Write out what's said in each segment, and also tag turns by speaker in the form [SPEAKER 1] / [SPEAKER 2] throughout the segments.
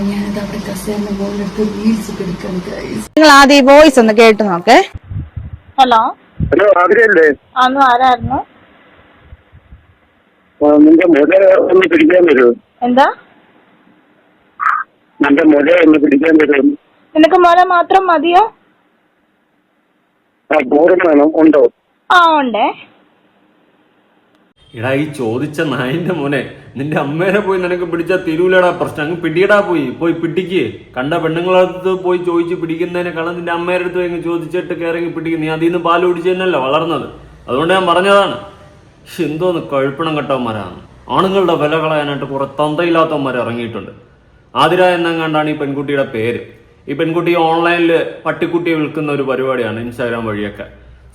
[SPEAKER 1] അപ്പൊ ഞാനത് അവിടെ കസേരന്റെ മുകളിലെടുത്ത് റീൽസ് ഒക്കെ എടുക്കാൻ guys.
[SPEAKER 2] നിങ്ങൾ ആദ്യം ഈ വോയിസ് ഒന്ന് കേട്ട് നോക്കേ.
[SPEAKER 3] ഹലോ?
[SPEAKER 4] ഹലോ ആതിരയല്ലേ?
[SPEAKER 3] അന്ന് ആരായിരുന്നു?
[SPEAKER 4] ആ, നിന്റെ മുല ഒന്ന് പിടിക്കാൻ
[SPEAKER 3] എന്താ?
[SPEAKER 4] നിന്റെ മുല ഒന്ന് പിടിക്കാൻ വരുമോ
[SPEAKER 3] നിനക്ക് മുല മാത്രം മതിയോ?
[SPEAKER 4] ആ വേണം ഉണ്ടോ?
[SPEAKER 3] ആ ഉണ്ടേ.
[SPEAKER 5] എടാ ഈ ചോദിച്ച നായന്റെ മോനെ നിന്റെ അമ്മേനെ പോയി നിനക്ക് പിടിച്ച തിരൂലടാ പ്രശ്നം. അങ്ങ് പിടിയടാ പോയി പോയി പിടിക്ക്. കണ്ട പെണ്ണുങ്ങളടുത്ത് പോയി ചോദിച്ച് പിടിക്കുന്നതിനേക്കാളും നിന്റെ അമ്മേടെ അടുത്ത് പോയി ചോദിച്ചിട്ട് കയറി പിടിക്കും. നീ അതിൽ നിന്ന് പാൽ കുടിച്ച് വളർന്നത്? അതുകൊണ്ട് ഞാൻ പറഞ്ഞതാണ്. എന്തോന്ന് കഴുപ്പണം കെട്ടവന്മാരാണ് ആണുങ്ങളുടെ വില കളയാനായിട്ട് കുറെ തന്തയില്ലാത്തവന്മാർ ഇറങ്ങിയിട്ടുണ്ട്. ആതിര എന്നെങ്ങാണ്ടാണ് ഈ പെൺകുട്ടിയുടെ പേര്. ഈ പെൺകുട്ടി ഓൺലൈനിൽ പട്ടിക്കുട്ടിയെ വിൽക്കുന്ന ഒരു പരിപാടിയാണ് ഇൻസ്റ്റാഗ്രാം വഴിയൊക്കെ.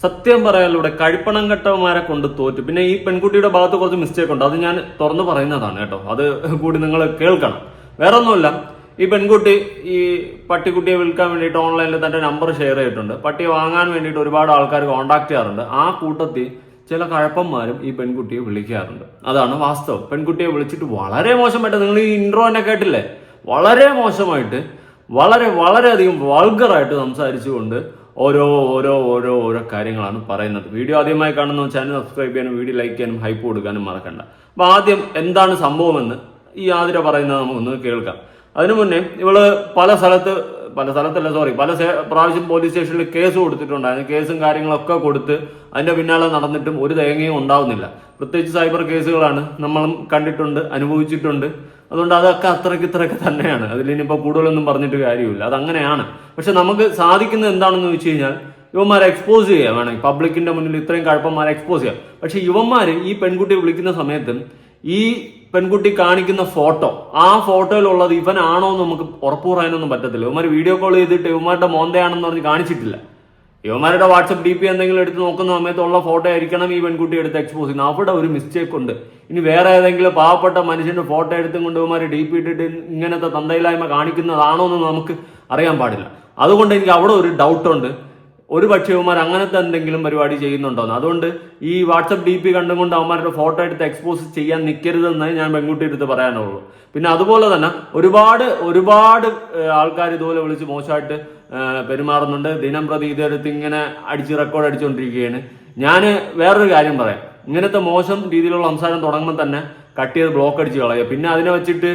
[SPEAKER 5] സത്യം പറയാലോ ഇവിടെ കഴിപ്പണം കെട്ടവന്മാരെ കൊണ്ട് തോറ്റു. പിന്നെ ഈ പെൺകുട്ടിയുടെ ഭാഗത്ത് കുറച്ച് മിസ്റ്റേക്ക് ഉണ്ട്. അത് ഞാൻ തുറന്നു പറയുന്നതാണ് കേട്ടോ. അത് കൂടി നിങ്ങൾ കേൾക്കണം. വേറെ ഒന്നുമില്ല ഈ പെൺകുട്ടി ഈ പട്ടിക്കുട്ടിയെ വിൽക്കാൻ വേണ്ടിയിട്ട് ഓൺലൈനിൽ തന്റെ നമ്പർ ഷെയർ ചെയ്തിട്ടുണ്ട്. പട്ടിയെ വാങ്ങാൻ വേണ്ടിയിട്ട് ഒരുപാട് ആൾക്കാർ കോൺടാക്ട് ചെയ്യാറുണ്ട്. ആ കൂട്ടത്തിൽ ചില കഴപ്പന്മാരും ഈ പെൺകുട്ടിയെ വിളിക്കാറുണ്ട്. അതാണ് വാസ്തവം. പെൺകുട്ടിയെ വിളിച്ചിട്ട് വളരെ മോശമായിട്ട് നിങ്ങൾ ഈ ഇൻട്രോ തന്നെ കേട്ടില്ലേ? വളരെ മോശമായിട്ട് വളരെ വളരെയധികം വൾഗറായിട്ട് സംസാരിച്ചുകൊണ്ട് ഓരോ ഓരോ ഓരോ ഓരോ കാര്യങ്ങളാണ് പറയുന്നത്. വീഡിയോ ആദ്യമായി കാണുന്ന ചാനൽ സബ്സ്ക്രൈബ് ചെയ്യാനും വീഡിയോ ലൈക്ക് ചെയ്യാനും ഹൈപ്പ് കൊടുക്കാനും മറക്കണ്ട. അപ്പൊ ആദ്യം എന്താണ് സംഭവമെന്ന് ഈ ആതിര പറയുന്നത് നമുക്കൊന്ന് കേൾക്കാം. അതിനു മുന്നേ ഇവൾ പല സ്ഥലത്ത് പല സ്ഥലത്തല്ല സോറി പല പ്രാവശ്യം പോലീസ് സ്റ്റേഷനിൽ കേസ് കൊടുത്തിട്ടുണ്ടായിരുന്നു കേസും കാര്യങ്ങളൊക്കെ കൊടുത്ത് അതിന്റെ പിന്നാലെ നടന്നിട്ടും ഒരു തേങ്ങയും ഉണ്ടാവുന്നില്ല. പ്രത്യേകിച്ച് സൈബർ കേസുകളാണ് നമ്മളും കണ്ടിട്ടുണ്ട് അനുഭവിച്ചിട്ടുണ്ട്. അതുകൊണ്ട് അതൊക്കെ അത്രയ്ക്ക് ഇത്രയൊക്കെ തന്നെയാണ്. അതിലിനിപ്പോൾ കൂടുതലൊന്നും പറഞ്ഞിട്ട് കാര്യമില്ല. അതങ്ങനെയാണ്. പക്ഷെ നമുക്ക് സാധിക്കുന്നത് എന്താണെന്ന് വെച്ച് കഴിഞ്ഞാൽ ഇവന്മാരെ എക്സ്പോസ് ചെയ്യുക വേണമെങ്കിൽ പബ്ലിക്കിന്റെ മുന്നിൽ ഇത്രയും കഴപ്പന്മാരെ എക്സ്പോസ് ചെയ്യാം പക്ഷെ ഇവന്മാർ ഈ പെൺകുട്ടിയെ വിളിക്കുന്ന സമയത്ത് ഈ പെൺകുട്ടി കാണിക്കുന്ന ഫോട്ടോ. ആ ഫോട്ടോയിലുള്ളത് ഇവനാണോ എന്ന് നമുക്ക് ഉറപ്പ് പറയാനൊന്നും പറ്റത്തില്ല. ഇവന്മാർ വീഡിയോ കോൾ ചെയ്തിട്ട് ഇവന്മാരുടെ മോന്തയാണെന്ന് പറഞ്ഞ് കാണിച്ചിട്ടില്ല. ഇവന്മാരുടെ വാട്സപ്പ് ഡി പി എന്തെങ്കിലും എടുത്ത് നോക്കുന്ന സമയത്തുള്ള ഫോട്ടോ ആയിരിക്കണം ഈ പെൺകുട്ടി എടുത്ത് എക്സ്പോസ് ചെയ്യുന്നത്. അവിടെ ഒരു മിസ്റ്റേക്ക് ഉണ്ട്. ഇനി വേറെ ഏതെങ്കിലും പാവപ്പെട്ട മനുഷ്യന്റെ ഫോട്ടോ എടുത്തും കൊണ്ട് ഇവന്മാർ ഡി പി ഇട്ടിട്ട് ഇങ്ങനത്തെ തന്തയില്ലായ്മ കാണിക്കുന്നതാണോ എന്ന് നമുക്ക് അറിയാൻ പാടില്ല. അതുകൊണ്ട് എനിക്ക് അവിടെ ഒരു ഡൗട്ട് ഉണ്ട്. ഒരു പക്ഷേ അവന്മാർ അങ്ങനത്തെ എന്തെങ്കിലും പരിപാടി ചെയ്യുന്നുണ്ടോന്ന് അതുകൊണ്ട് ഈ വാട്സപ്പ് ഡി പി കണ്ടുകൊണ്ട് അവന്മാരുടെ ഫോട്ടോ എടുത്ത് എക്സ്പോസ് ചെയ്യാൻ നിൽക്കരുതെന്ന് ഞാൻ പെൺകുട്ടി എടുത്ത് പറയാനുള്ളൂ. പിന്നെ അതുപോലെ തന്നെ ഒരുപാട് ഒരുപാട് ആൾക്കാർ ഇതുപോലെ വിളിച്ച് മോശമായിട്ട് പെരുമാറുന്നുണ്ട്. ദിനം പ്രതി ഇതെടുത്ത് ഇങ്ങനെ അടിച്ച് റെക്കോർഡ് അടിച്ചുകൊണ്ടിരിക്കുകയാണ് ഞാൻ വേറൊരു കാര്യം പറയാം. ഇങ്ങനത്തെ മോശം രീതിയിലുള്ള സംസാരം തുടങ്ങുമ്പോൾ തന്നെ കട്ട് ചെയ്ത് ബ്ലോക്ക് അടിച്ച് കളയുക. പിന്നെ അതിനെ വെച്ചിട്ട്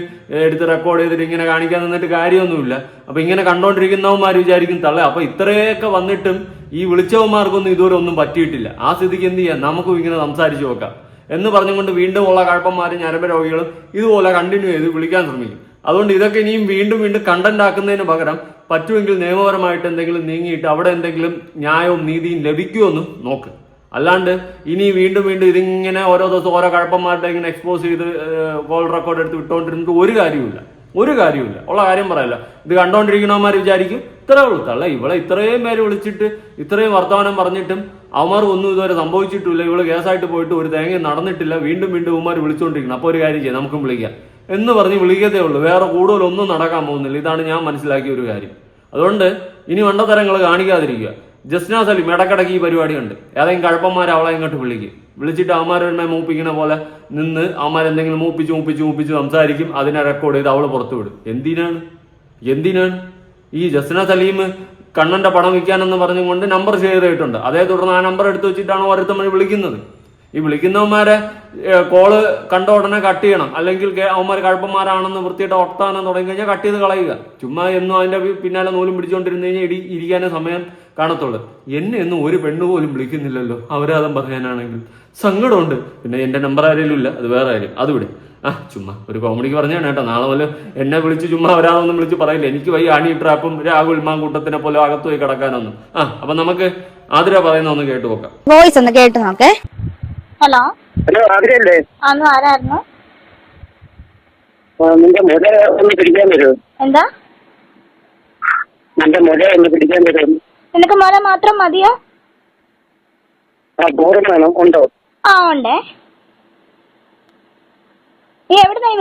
[SPEAKER 5] എടുത്ത് റെക്കോർഡ് ചെയ്തിട്ട് ഇങ്ങനെ കാണിക്കാൻ നിന്നിട്ട് കാര്യമൊന്നുമില്ല. അപ്പൊ ഇങ്ങനെ കണ്ടോണ്ടിരിക്കുന്നവന്മാർ വിചാരിക്കും തള്ളേ അപ്പൊ ഇത്രയൊക്കെ വന്നിട്ടും ഈ വിളിച്ചവന്മാർക്കൊന്നും ഇതുവരെ ഒന്നും പറ്റിയിട്ടില്ല. ആ സ്ഥിതിക്ക് എന്ത് ചെയ്യാം? നമുക്കും ഇങ്ങനെ സംസാരിച്ചു നോക്കാം. എന്ന് പറഞ്ഞുകൊണ്ട് വീണ്ടും ഉള്ള കഴപ്പന്മാരും ഞരമ്പ രോഗികളും ഇതുപോലെ കണ്ടിന്യൂ ചെയ്ത് വിളിക്കാൻ ശ്രമിക്കും. അതുകൊണ്ട് ഇതൊക്കെ ഇനിയും വീണ്ടും വീണ്ടും കണ്ടന്റ് ആക്കുന്നതിന് പകരം പറ്റുമെങ്കിൽ നിയമപരമായിട്ട് എന്തെങ്കിലും നീങ്ങിയിട്ട് അവിടെ എന്തെങ്കിലും ന്യായവും നീതിയും ലഭിക്കുമെന്ന് നോക്ക്. അല്ലാണ്ട് ഇനി വീണ്ടും വീണ്ടും ഇതിങ്ങനെ ഓരോ ദിവസം ഓരോ കഴപ്പന്മാരുടെ ഇങ്ങനെ എക്സ്പോസ് ചെയ്ത് കോൾ റെക്കോർഡ് എടുത്ത് വിട്ടുകൊണ്ടിരുന്നത് ഒരു കാര്യമില്ല ഒരു കാര്യമില്ല ഉള്ള കാര്യം പറയല്ല. ഇത് കണ്ടോണ്ടിരിക്കണവന്മാർ വിചാരിക്കും ഇത്രേ ഉള്ളൂ. തള്ള ഇവളെ ഇത്രയും പേര് വിളിച്ചിട്ട് ഇത്രയും വർത്തമാനം പറഞ്ഞിട്ടും അവന്മാർ ഒന്നും ഇതുവരെ സംഭവിച്ചിട്ടില്ല. ഇവൾ കേസായിട്ട് പോയിട്ട് ഒരു തേങ്ങ നടന്നിട്ടില്ല. വീണ്ടും വീണ്ടും ഇവന്മാർ വിളിച്ചുകൊണ്ടിരിക്കണം അപ്പോൾ ഒരു കാര്യം ചെയ്യാം നമുക്കും വിളിക്കാം. എന്ന് പറഞ്ഞ് വിളിക്കത്തേ ഉള്ളൂ. വേറെ കൂടുതലൊന്നും നടക്കാൻ പോകുന്നില്ല. ഇതാണ് ഞാൻ മനസ്സിലാക്കിയ ഒരു കാര്യം. അതുകൊണ്ട് ഇനി മണ്ടത്തരങ്ങൾ കാണിക്കാതിരിക്കുക. ജസ്ന സലീം ഇടക്കിടക്ക് ഈ പരിപാടിയുണ്ട്. ഏതെങ്കിലും കഴപ്പന്മാർ അവളെ ഇങ്ങോട്ട് വിളിക്കും. വിളിച്ചിട്ട് അവന്മാരെ മൂപ്പിക്കുന്ന പോലെ നിന്ന് അവന്മാരെന്തെങ്കിലും മൂപ്പിച്ച് മൂപ്പിച്ച് മൂപ്പിച്ച് സംസാരിക്കും. അതിനെ റെക്കോർഡ് ചെയ്ത് അവൾ പുറത്തു വിടും. എന്തിനാണ്? എന്തിനാണ്? ഈ ജസ്ന സലീം കണ്ണന്റെ പടം വിൽക്കാനെന്ന് പറഞ്ഞുകൊണ്ട് നമ്പർ ഷെയർ ചെയ്തിട്ടുണ്ട്. അതേ തുടർന്ന് ആ നമ്പർ എടുത്തു വെച്ചിട്ടാണ് ഓരോരുത്തർ വിളിക്കുന്നത്. ഈ വിളിക്കുന്നവന്മാരെ കോൾ കണ്ട ഉടനെ കട്ട് ചെയ്യണം. അല്ലെങ്കിൽ അവന്മാർ കഴപ്പന്മാരാണെന്ന് വൃത്തിയായിട്ട് ഒട്ടാനം തുടങ്ങി കഴിഞ്ഞാൽ കട്ട് ചെയ്ത് കളയുക. ചുമ്മാ എന്നും അതിന്റെ പിന്നാലെ നൂലും പിടിച്ചുകൊണ്ടിരുന്നു കഴിഞ്ഞാൽ ഇടി ഇരിക്കാനേ സമയം കാണത്തുള്ളൂ എന്നെ ഒന്നും ഒരു പെണ്ണ് പോലും വിളിക്കുന്നില്ലല്ലോ അവരാദം പറയാനാണെങ്കിൽ. സങ്കടമുണ്ട്. പിന്നെ എന്റെ നമ്പർ ആരെങ്കിലും ഇല്ല അത് വേറെ ആരും അത് വിട്. ആ ചുമ്മാ. ഒരു കോമഡിക്ക് പറഞ്ഞാണ് കേട്ടോ. നാളെ മുതൽ എന്നെ വിളിച്ച് ചുമ്മാ അവരാതൊന്നും വിളിച്ച് പറയില്ല. എനിക്ക് വൈ ആണി ട്രാപ്പും രാഹുൽ മാങ്കൂട്ടത്തിനെ പോലെ അകത്തു പോയി കിടക്കാനൊന്നും. ആ അപ്പൊ നമുക്ക് ആതിര പറയുന്ന ഒന്ന് കേട്ടു നോക്കാം.
[SPEAKER 2] വോയിസ് ഒന്ന് കേട്ട് നോക്കേ.
[SPEAKER 3] ഹലോ
[SPEAKER 4] ഹലോ
[SPEAKER 3] ആരായിരുന്നു?
[SPEAKER 4] ആ, നിന്റെ മുല ഒന്ന് പിടിക്കാൻ വരുമോ
[SPEAKER 3] എന്താ?
[SPEAKER 4] നിന്റെ മുല ഒന്ന് പിടിക്കാൻ വരുമോ
[SPEAKER 3] നിനക്ക് മുല മാത്രം മതിയോ?
[SPEAKER 4] ഉണ്ടോ?
[SPEAKER 3] ആ ഉണ്ടേ. നീ എവിടുന്നാ ഈ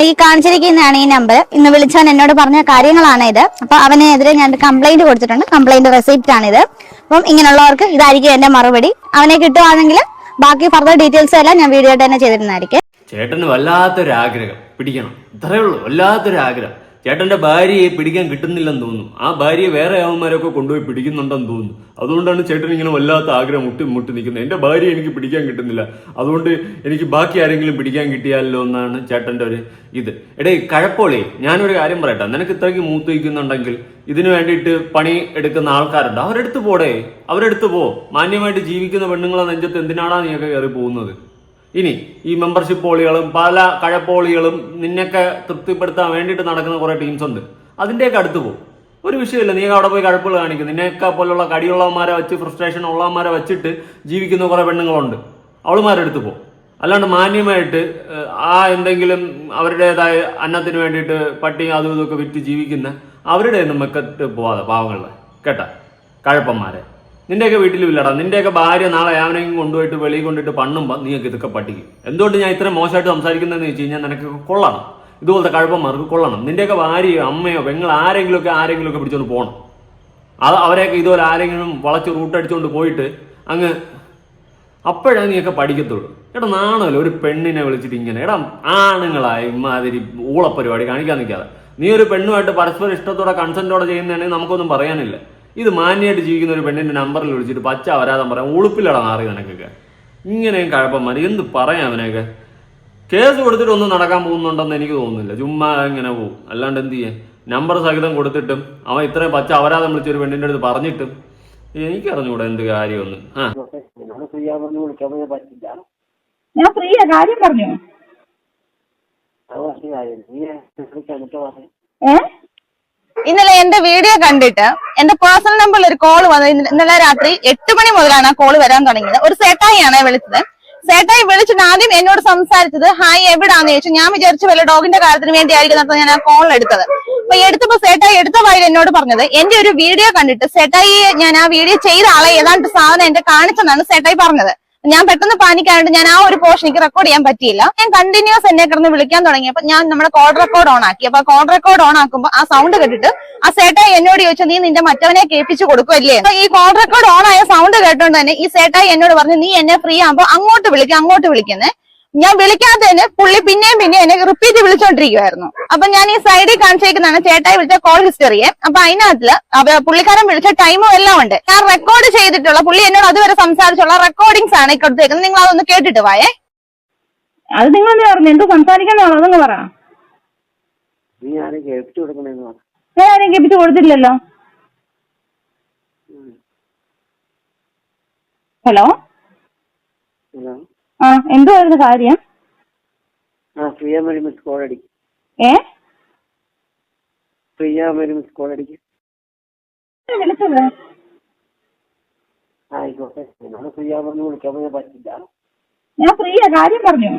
[SPEAKER 2] ഈ കാണിച്ചിരിക്കുന്നതാണ് ഈ നമ്പർ ഇന്ന് വിളിച്ചവൻ എന്നോട് പറഞ്ഞ കാര്യങ്ങളാണ് ഇത്. അപ്പൊ അവനെതിരെ ഞാൻ കംപ്ലൈന്റ് കൊടുത്തിട്ടുണ്ട്. കംപ്ലൈന്റ് റെസിപ്റ്റ് ആണ് ഇത്. അപ്പം ഇങ്ങനെയുള്ളവർക്ക് ഇതായിരിക്കും എന്റെ മറുപടി. അവനെ കിട്ടുവാണെങ്കിൽ ബാക്കി ഫർദർ ഡീറ്റെയിൽസ് എല്ലാം ഞാൻ വീഡിയോ തന്നെ ചെയ്തിരുന്നതായിരിക്കും.
[SPEAKER 5] ചേട്ടന് വല്ലാത്തൊരു ആഗ്രഹം പിടിക്കണം. ഇത്രയേ ഉള്ളൂ. വല്ലാത്തൊരു ആഗ്രഹം ചേട്ടന്റെ ഭാര്യയെ പിടിക്കാൻ കിട്ടുന്നില്ലെന്ന് തോന്നുന്നു. ആ ഭാര്യയെ വേറെ അവന്മാരൊക്കെ കൊണ്ടുപോയി പിടിക്കുന്നുണ്ടെന്ന് തോന്നുന്നു. അതുകൊണ്ടാണ് ചേട്ടൻ ഇങ്ങനെ വല്ലാത്ത ആഗ്രഹം മുട്ടി മുട്ടി നിൽക്കുന്നത്. എന്റെ ഭാര്യ എനിക്ക് പിടിക്കാൻ കിട്ടുന്നില്ല. അതുകൊണ്ട് എനിക്ക് ബാക്കി ആരെങ്കിലും പിടിക്കാൻ കിട്ടിയാലോ എന്നാണ് ചേട്ടന്റെ ഒരു ഇത്. എടേ കഴപ്പോളി ഞാനൊരു കാര്യം പറയട്ടെ. നിനക്ക് ഇത്രയ്ക്ക് മൂത്ത് വയ്ക്കുന്നുണ്ടെങ്കിൽ ഇതിനു വേണ്ടിയിട്ട് പണി എടുക്കുന്ന ആൾക്കാരുണ്ട്. അവരെടുത്ത് പോടേ. അവരെടുത്ത് പോ. മാന്യമായിട്ട് ജീവിക്കുന്ന പെണ്ണുങ്ങളെ നെഞ്ചത്ത് എന്തിനാണാ നീയൊക്കെ കയറി പോകുന്നത് ഇനി ഈ മെമ്പർഷിപ്പ് പോളികളും പല കഴപ്പോളികളും നിന്നൊക്കെ തൃപ്തിപ്പെടുത്താൻ വേണ്ടിയിട്ട് നടക്കുന്ന കുറേ ടീംസ് ഉണ്ട്. അതിന്റെയൊക്കെ അടുത്ത് പോകും. ഒരു വിഷയമില്ല. നീ അവിടെ പോയി കഴപ്പുകൾ കാണിക്കും. നിന്നെയൊക്കെ പോലുള്ള കടിയുള്ളവന്മാരെ വെച്ച് ഫ്രസ്ട്രേഷൻ ഉള്ളവന്മാരെ വെച്ചിട്ട് ജീവിക്കുന്ന കുറെ പെണ്ണുങ്ങളുണ്ട്. അവളുമാരെടുത്ത് പോകും. അല്ലാണ്ട് മാന്യമായിട്ട് ആ എന്തെങ്കിലും അവരുടേതായ അന്നത്തിന് വേണ്ടിയിട്ട് പട്ടി അതും ഇതൊക്കെ വിറ്റ് ജീവിക്കുന്ന അവരുടെ ഒന്നും പോവാതെ പാവങ്ങളെ കേട്ടാ? കഴപ്പന്മാരെ. നിന്റെയൊക്കെ വീട്ടിലും ഇല്ലടാ. നിന്റെയൊക്കെ ഭാര്യ നാളെ അവനെങ്കിലും കൊണ്ടുപോയിട്ട് വെളിയിൽ കൊണ്ടിട്ട് പണ്ണുമ്പോൾ നീയൊക്കെ ഇതൊക്കെ പഠിക്കും. എന്തുകൊണ്ട് ഞാൻ ഇത്രയും മോശമായിട്ട് സംസാരിക്കുന്നതെന്ന് വെച്ച് കഴിഞ്ഞാൽ നിനക്ക് കൊള്ളണം. ഇതുപോലത്തെ കഴപ്പന്മാർക്ക് കൊള്ളണം. നിന്റെയൊക്കെ ഭാര്യയോ അമ്മയോ പെങ്ങൾ ആരെങ്കിലുമൊക്കെ ആരെങ്കിലുമൊക്കെ പിടിച്ചോണ്ട് പോകണം അത് അവരെയൊക്കെ ഇതുപോലെ ആരെങ്കിലും വളച്ച് റൂട്ടടിച്ചുകൊണ്ട് പോയിട്ട് അങ്ങ് അപ്പോഴാണ് നീയൊക്കെ പഠിക്കത്തുള്ളൂ. എടാ നാണല്ലോ. ഒരു പെണ്ണിനെ വിളിച്ചിട്ട് ഇങ്ങനെ. എടാ ആണുങ്ങളായി ഇമാതിരി ഊളപ്പരിപാടി കാണിക്കാൻ നിൽക്കാതെ. നീ ഒരു പെണ്ണുമായിട്ട് പരസ്പര ഇഷ്ടത്തോടെ കൺസെന്റോടെ ചെയ്യുന്നതാണെങ്കിൽ നമുക്കൊന്നും പറയാനില്ല. ഇത് മാന്യമായിട്ട് ജീവിക്കുന്ന ഒരു പെണ്ണിന്റെ നമ്പറിൽ വിളിച്ചിട്ട് പച്ച വരാതെ പറയാം ഉളുപ്പിലടാ മാറി നിനക്കൊക്കെ. ഇങ്ങനെയും കഴപ്പന്മാർ എന്ത് പറയാം അവനെയൊക്കെ കേസ് കൊടുത്തിട്ട് ഒന്നും നടക്കാൻ പോകുന്നുണ്ടെന്ന് എനിക്ക് തോന്നുന്നില്ല. ചുമ്മാ ഇങ്ങനെ പോകും അല്ലാണ്ട് എന്ത് ചെയ്യാൻ? നമ്പർ സഹിതം കൊടുത്തിട്ടും അവൻ ഇത്രയും പച്ച അപരാധം വിളിച്ചൊരു പെണ്ണിന്റെ അടുത്ത് പറഞ്ഞിട്ടും അറിഞ്ഞുകൂടാ എന്ത് കാര്യമൊന്നും. ആ.
[SPEAKER 2] ഞാൻ ഫ്രീയാ കാര്യം പറഞ്ഞു. ഏ? ഇന്നലെ എന്റെ വീഡിയോ കണ്ടിട്ട് എന്റെ പേഴ്സണൽ നമ്പറിൽ ഒരു കോൾ വന്നത് ഇന്നലെ രാത്രി എട്ട് മണി മുതലാണ് ആ കോൾ വരാൻ തുടങ്ങിയത്. ഒരു സേട്ടായിയാണ് വിളിച്ചത്. സേട്ടായി വിളിച്ചിട്ട് ആദ്യം എന്നോട് സംസാരിച്ചത് ഹായ് എവിടാന്ന്? ചോദിച്ചു. ഞാൻ വിചാരിച്ചു വല്ല ഡോഗിന്റെ കാര്യത്തിന് വേണ്ടി ആയിരിക്കും ഞാൻ ആ കോൾ എടുത്തത്. അപ്പൊ എടുത്തപ്പോ സേട്ടായി എടുത്ത വായിൽ എന്നോട് പറഞ്ഞത് എന്റെ ഒരു വീഡിയോ കണ്ടിട്ട് സേട്ടായി ഞാൻ ആ വീഡിയോ ചെയ്ത ആളെ ഏതാണ്ട് സാധനം എന്റെ കാണിച്ചെന്നാണ് സേട്ടായി പറഞ്ഞത്. ഞാൻ പെട്ടെന്ന് പാനിക്കായതുകൊണ്ട് ഞാൻ ആ ഒരു പോർഷൻ എനിക്ക് റെക്കോർഡ് ചെയ്യാൻ പറ്റിയില്ല. ഞാൻ കണ്ടിന്യൂസ് എന്നെ കിടന്ന് വിളിക്കാൻ തുടങ്ങിയപ്പോ ഞാൻ നമ്മുടെ കോൾ റെക്കോർഡ് ഓൺ ആക്കി. അപ്പൊ കോൾ റെക്കോർഡ് ഓൺ ആക്കുമ്പോൾ ആ സൗണ്ട് കേട്ടിട്ട് ആ സേട്ടായി എന്നോട് ചോദിച്ചു നീ നിന്റെ മറ്റവനെ കേൾപ്പിച്ചു കൊടുക്കുമല്ലേ അപ്പൊ ഈ കോൾ റെക്കോർഡ് ഓൺ ആയ സൗണ്ട് കേട്ടോണ്ട് തന്നെ ഈ സേട്ടായി എന്നോട് പറഞ്ഞു നീ എന്നെ ഫ്രീ ആകുമ്പോ അങ്ങോട്ട് വിളിക്കുക അങ്ങോട്ട് വിളിക്കുന്നേ ഞാൻ വിളിക്കാത്തതിന് പുള്ളി പിന്നെയും പിന്നെയും എന്നെ റിപ്പീറ്റ് വിളിച്ചോണ്ടിരിക്കുവായിരുന്നു. അപ്പൊ ഞാൻ ഈ സൈഡിൽ കാണിച്ചേക്കുന്നതാണ് ചേട്ടായി വിളിച്ച കോൾ ഹിസ്റ്ററിയെ അപ്പൊ അതിനകത്തിൽ പുള്ളിക്കാരൻ വിളിച്ച ടൈമും എല്ലാം ഉണ്ട്. ഞാൻ റെക്കോർഡ് ചെയ്തിട്ടുള്ള പുള്ളി എന്നോട് അതുവരെ സംസാരിച്ചുള്ള റെക്കോർഡിങ്സ് ആണ് ഇക്കൊടുത്തേക്കുന്നത് കൊടുത്തേക്കുന്നത് നിങ്ങൾ അതൊന്ന് കേട്ടിട്ട് വായേ. അത് നിങ്ങൾ എന്താ പറഞ്ഞു? എന്ത് സംസാരിക്കാന്നാണോ അതങ്ങ് പറ.
[SPEAKER 4] നീ ആരും കേൾപ്പിച്ചു കൊടുക്കണേന്ന് പറഞ്ഞു
[SPEAKER 2] ഞാൻ കേൾപ്പിച്ച് കൊടുത്തില്ലല്ലോ. ഹലോ?
[SPEAKER 4] ഹലോ?
[SPEAKER 2] ആ എന്തുവായിരുന്നു കാര്യം?
[SPEAKER 4] ആ പ്രിയ മേരി മിസ് കോൾ അടിക്കും
[SPEAKER 2] ഏ?
[SPEAKER 4] പ്രിയ മേരി മിസ് കോൾ അടിക്കും.
[SPEAKER 2] വിളിച്ചത്
[SPEAKER 4] ആയിക്കോട്ടെ എന്നോട് ഫ്രീ ആകുമ്പോൾ വിളിക്കാൻ പറ്റില്ല.
[SPEAKER 2] ഞാൻ ഫ്രീയാ കാര്യം പറഞ്ഞു?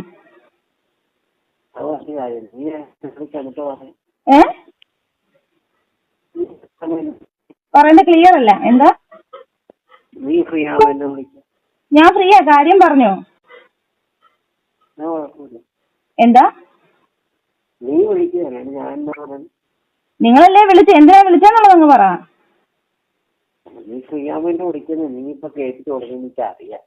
[SPEAKER 4] അത് പറഞ്ഞ കാര്യം നീ വിളിക്കാൻ പറഞ്ഞു
[SPEAKER 2] ഏ? പറയുന്നത് ക്ലിയർ അല്ല. എന്താ?
[SPEAKER 4] നീ എന്നെ വിളിക്കാം
[SPEAKER 2] ഞാൻ ഫ്രീയാ കാര്യം പറഞ്ഞു? എന്താ?
[SPEAKER 4] നീ വിളിക്കുകയാണ് ഞാൻ
[SPEAKER 2] നിങ്ങളല്ലേ വിളിച്ച? എന്തിനാ വിളിച്ചെന്നുള്ളതങ്ങ് പറ.
[SPEAKER 4] നീ വിളിക്കുന്നത് ഇപ്പൊ അറിയാം.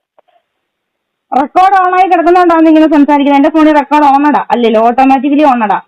[SPEAKER 2] റെക്കോർഡ് ഓൺ ആയി കിടക്കുന്നോണ്ടാണ് ഇങ്ങനെ സംസാരിക്കുന്നത് എന്റെ ഫോണിൽ റെക്കോർഡ് ഓണടാ അല്ലല്ലോ ഓട്ടോമാറ്റിക്കലി ഓണടാ.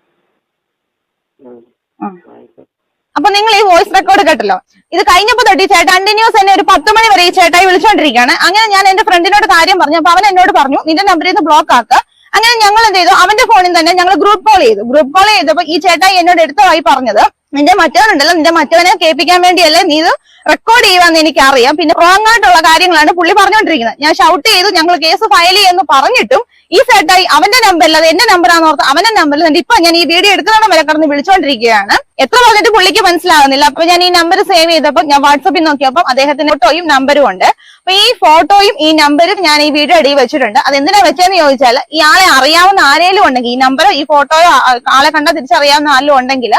[SPEAKER 2] അപ്പൊ നിങ്ങൾ ഈ വോയിസ് റെക്കോർഡ് കേട്ടല്ലോ? ഇത് കഴിഞ്ഞപ്പോ തൊട്ട് ഈ ചേട്ടാ കണ്ടിന്യൂസ് തന്നെ ഒരു പത്ത് മണി വരെ ഈ ചേട്ടായി വിളിച്ചോണ്ടിരിക്കുകയാണ്. അങ്ങനെ ഞാൻ എന്റെ ഫ്രണ്ടിനോട് കാര്യം പറഞ്ഞു. അപ്പൊ അവൻ എന്നോട് പറഞ്ഞു നിന്റെ നമ്പറിൽ നിന്ന് ബ്ലോക്ക് ആക്കുക അങ്ങനെ ഞങ്ങൾ എന്ത് ചെയ്തു? അവന്റെ ഫോണിൽ തന്നെ ഞങ്ങൾ ഗ്രൂപ്പ് കോൾ ചെയ്തു. ഗ്രൂപ്പ് കോൾ ചെയ്തപ്പോൾ ഈ ചേട്ടായി എന്നോട് എടുത്തതായി പറഞ്ഞത്. നിന്റെ മറ്റവനുണ്ടല്ലോ നിന്റെ മറ്റവനെ കേൾപ്പിക്കാൻ വേണ്ടിയല്ലേ നീ ഇത് റെക്കോർഡ് ചെയ്യുവാന്ന് എനിക്ക് അറിയാം പിന്നെ റോങ് ആയിട്ടുള്ള കാര്യങ്ങളാണ് പുള്ളി പറഞ്ഞുകൊണ്ടിരിക്കുന്നത് ഞാൻ ഷൗട്ട് ചെയ്തു ഞങ്ങൾ കേസ് ഫയൽ ചെയ്യുമെന്ന് പറഞ്ഞിട്ടും ഈ സെറ്റായി അവന്റെ നമ്പർ അല്ലാതെ എന്റെ നമ്പറാന്ന് ഓർത്ത് അവന്റെ നമ്പറിൽ നിന്ന് ഇപ്പൊ ഞാൻ ഈ വീഡിയോ എടുക്കുന്നതാണ് വരെ കടന്ന് വിളിച്ചോണ്ടിരിക്കുകയാണ്. എത്ര പറഞ്ഞിട്ട് പുള്ളിക്ക് മനസ്സിലാവുന്നില്ല. അപ്പൊ ഞാൻ ഈ നമ്പർ സേവ് ചെയ്തപ്പോൾ ഞാൻ വാട്സപ്പിൽ നോക്കിയപ്പോൾ അദ്ദേഹത്തിന്റെ ഫോട്ടോയും നമ്പറും ഉണ്ട്. അപ്പൊ ഈ ഫോട്ടോയും ഈ നമ്പറും ഞാൻ ഈ വീഡിയോ അടിയിൽ വെച്ചിട്ടുണ്ട്. അത് എന്തിനാ വെച്ചതെന്ന് ചോദിച്ചാൽ ഈ ആളെ അറിയാവുന്ന ആരെങ്കിലും ഉണ്ടെങ്കിൽ ഈ നമ്പർ ഈ ഫോട്ടോയോ ആളെ കണ്ടാൽ തിരിച്ചറിയാവുന്ന ആരെങ്കിലും ഉണ്ടെങ്കിൽ